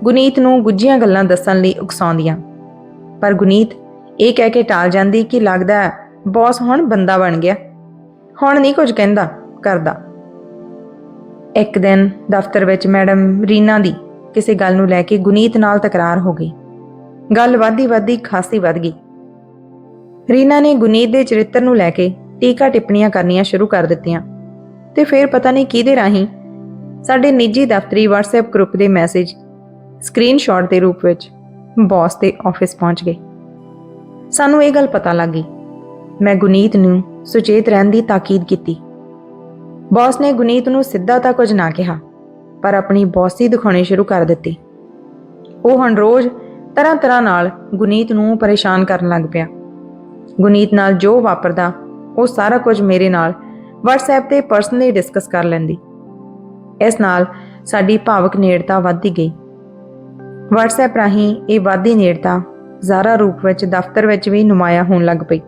Speaker 1: ਗੁਨੀਤ ਨੂੰ ਗੁੱਝੀਆਂ ਗੱਲਾਂ ਦੱਸਣ ਲਈ ਉਕਸਾਉਂਦੀਆਂ। ਪਰ ਗੁਨੀਤ ਇਹ ਕਹਿ ਕੇ ਟਾਲ ਜਾਂਦੀ ਕਿ ਲੱਗਦਾ ਹੈ ਬੌਸ ਹੁਣ ਬੰਦਾ ਬਣ ਗਿਆ। ਹੁਣ ਨਹੀਂ ਕੁਝ ਕਹਿੰਦਾ, ਕਰਦਾ। ਇੱਕ ਦਿਨ ਦਫ਼ਤਰ ਵਿੱਚ ਮੈਡਮ ਰੀਨਾ ਦੀ ਕਿਸੇ ਗੱਲ ਨੂੰ ਲੈ ਕੇ ਗੁਨੀਤ ਨਾਲ ਤਕਰਾਰ ਹੋ ਗਈ। ਗੱਲ ਵਧਦੀ ਵਧਦੀ ਖਾਸੀ ਵੱਧ ਗਈ। ਰੀਨਾ ਨੇ ਗੁਨੀਤ ਦੇ ਚਰਿੱਤਰ ਨੂੰ ਲੈ ਕੇ ਟੀਕਾ ਟਿੱਪਣੀਆਂ ਕਰਨੀਆਂ ਸ਼ੁਰੂ ਕਰ ਦਿੱਤੀਆਂ ਤੇ ਫਿਰ ਪਤਾ ਨਹੀਂ ਕਿਹਦੇ ਰਾਹੀਂ ਸਾਡੇ ਨਿੱਜੀ ਦਫ਼ਤਰੀ WhatsApp ਗਰੁੱਪ ਦੇ ਮੈਸੇਜ ਸਕਰੀਨਸ਼ਾਟ ਦੇ ਰੂਪ ਵਿੱਚ ਬੌਸ ਦੇ ਆਫਿਸ ਪਹੁੰਚ ਗਏ। ਸਾਨੂੰ ਇਹ ਗੱਲ ਪਤਾ ਲੱਗ ਗਈ। ਮੈਂ ਗੁਨੀਤ ਨੂੰ ਸੁਚੇਤ ਰਹਿਣ ਦੀ ਤਾਕੀਦ ਕੀਤੀ। ਬੌਸ ਨੇ ਗੁਨੀਤ ਨੂੰ ਸਿੱਧਾ ਤਾਂ ਕੁਝ ਨਾ ਕਿਹਾ, ਪਰ ਆਪਣੀ ਬੌਸੀ ਦਿਖਾਉਣੀ ਸ਼ੁਰੂ ਕਰ ਦਿੱਤੀ। ਉਹ ਹੁਣ ਰੋਜ਼ ਤਰ੍ਹਾਂ ਤਰ੍ਹਾਂ ਨਾਲ ਗੁਨੀਤ ਨੂੰ ਪਰੇਸ਼ਾਨ ਕਰਨ ਲੱਗ ਪਿਆ। ਗੁਨੀਤ ਨਾਲ ਜੋ ਵਾਪਰਦਾ, ਉਹ ਸਾਰਾ ਕੁਝ ਮੇਰੇ ਨਾਲ WhatsApp ਤੇ ਪਰਸਨਲੀ ਡਿਸਕਸ ਕਰ ਲੈਂਦੀ। ਇਸ ਨਾਲ ਸਾਡੀ ਭਾਵਕ ਨੇੜਤਾ ਵੱਧਦੀ ਗਈ। WhatsApp ਰਾਹੀਂ ਇਹ ਵਾਧੀ ਨੇੜਤਾ ਜ਼ਾਰਾ ਰੂਪ ਵਿੱਚ ਦਫ਼ਤਰ ਵਿੱਚ ਵੀ ਨੁਮਾਇਆ ਹੋਣ ਲੱਗ ਪਈ।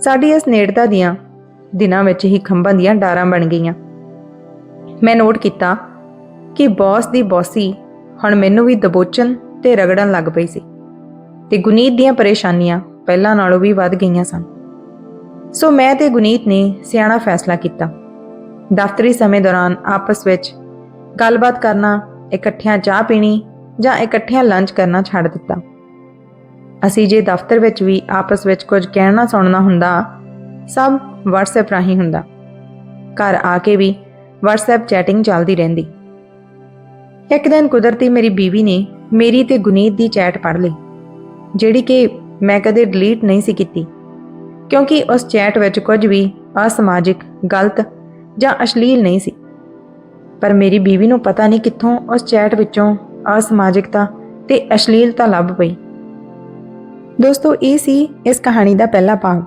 Speaker 1: ਸਾਡੀ ਇਸ ਨੇੜਤਾ ਦੀਆਂ ਦਿਨਾਂ ਵਿੱਚ ਹੀ ਖੰਭਾਂ ਦੀਆਂ ਡਾਰਾਂ ਬਣ ਗਈਆਂ। ਮੈਂ ਨੋਟ ਕੀਤਾ ਕਿ ਬੌਸ ਦੀ ਬੌਸੀ ਹੁਣ ਮੈਨੂੰ ਵੀ ਦਬੋਚਣ ਤੇ ਰਗੜਨ ਲੱਗ ਪਈ ਸੀ ਤੇ ਗੁਨੀਤ ਦੀਆਂ ਪਰੇਸ਼ਾਨੀਆਂ ਪਹਿਲਾਂ ਨਾਲੋਂ ਵੀ ਵੱਧ ਗਈਆਂ ਸਨ। ਸੋ ਮੈਂ ਤੇ ਗੁਨੀਤ ਨੇ ਸਿਆਣਾ ਫੈਸਲਾ ਕੀਤਾ। ਦਫ਼ਤਰੀ ਸਮੇਂ ਦੌਰਾਨ ਆਪਸ ਵਿੱਚ ਗੱਲਬਾਤ ਕਰਨਾ, ਇਕੱਠਿਆਂ ਚਾਹ ਪੀਣੀ ਜਾਂ ਇਕੱਠਿਆਂ ਲੰਚ ਕਰਨਾ ਛੱਡ ਦਿੱਤਾ। ਅਸੀਂ ਜੇ ਦਫ਼ਤਰ ਵਿੱਚ ਵੀ ਆਪਸ ਵਿੱਚ ਕੁਝ ਕਹਿਣਾ ਸੁਣਨਾ ਹੁੰਦਾ, ਸਭ WhatsApp ਰਾਹੀਂ ਹੁੰਦਾ। ਘਰ ਆ ਕੇ ਵੀ WhatsApp ਚੈਟਿੰਗ ਚੱਲਦੀ ਰਹਿੰਦੀ। ਇੱਕ ਦਿਨ ਕੁਦਰਤੀ ਮੇਰੀ ਬੀਵੀ ਨੇ ਮੇਰੀ ਤੇ ਗੁਨੀਤ ਦੀ ਚੈਟ ਪੜ੍ਹ ਲਈ, ਜਿਹੜੀ ਕਿ ਮੈਂ ਕਦੇ ਡਿਲੀਟ ਨਹੀਂ ਸੀ ਕੀਤੀ, ਕਿਉਂਕਿ ਉਸ ਚੈਟ ਵਿੱਚ ਕੁਝ ਵੀ ਅਸਮਾਜਿਕ, ਗਲਤ ਜਾਂ ਅਸ਼ਲੀਲ ਨਹੀਂ ਸੀ। ਪਰ ਮੇਰੀ ਬੀਵੀ ਨੂੰ ਪਤਾ ਨਹੀਂ ਕਿੱਥੋਂ ਉਸ ਚੈਟ ਵਿੱਚੋਂ ਅਸਮਾਜਿਕਤਾ ਤੇ ਅਸ਼ਲੀਲਤਾ ਲੱਭ ਪਈ। ਦੋਸਤੋ, ਇਹ ਸੀ ਇਸ ਕਹਾਣੀ ਦਾ ਪਹਿਲਾ ਭਾਗ,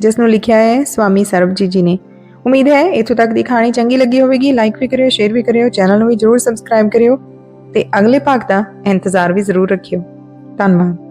Speaker 1: ਜਿਸ ਨੂੰ ਲਿਖਿਆ ਹੈ ਸਵਾਮੀ ਸਰਬਜੀਤ ਜੀ ਨੇ। ਉਮੀਦ ਹੈ ਇਥੋਂ ਤੱਕ ਦੀ ਕਹਾਣੀ ਚੰਗੀ ਲੱਗੀ ਹੋਵੇਗੀ। ਲਾਈਕ ਵੀ ਕਰਿਓ ਸ਼ੇਅਰ ਵੀ ਕਰਿਓ ਚੈਨਲ ਨੂੰ ਵੀ ਜਰੂਰ ਸਬਸਕ੍ਰਾਈਬ ਕਰਿਓ। ਤੇ ਅਗਲੇ ਭਾਗ ਦਾ ਇੰਤਜ਼ਾਰ ਵੀ ਜ਼ਰੂਰ ਰੱਖਿਓ। ਧੰਨਵਾਦ।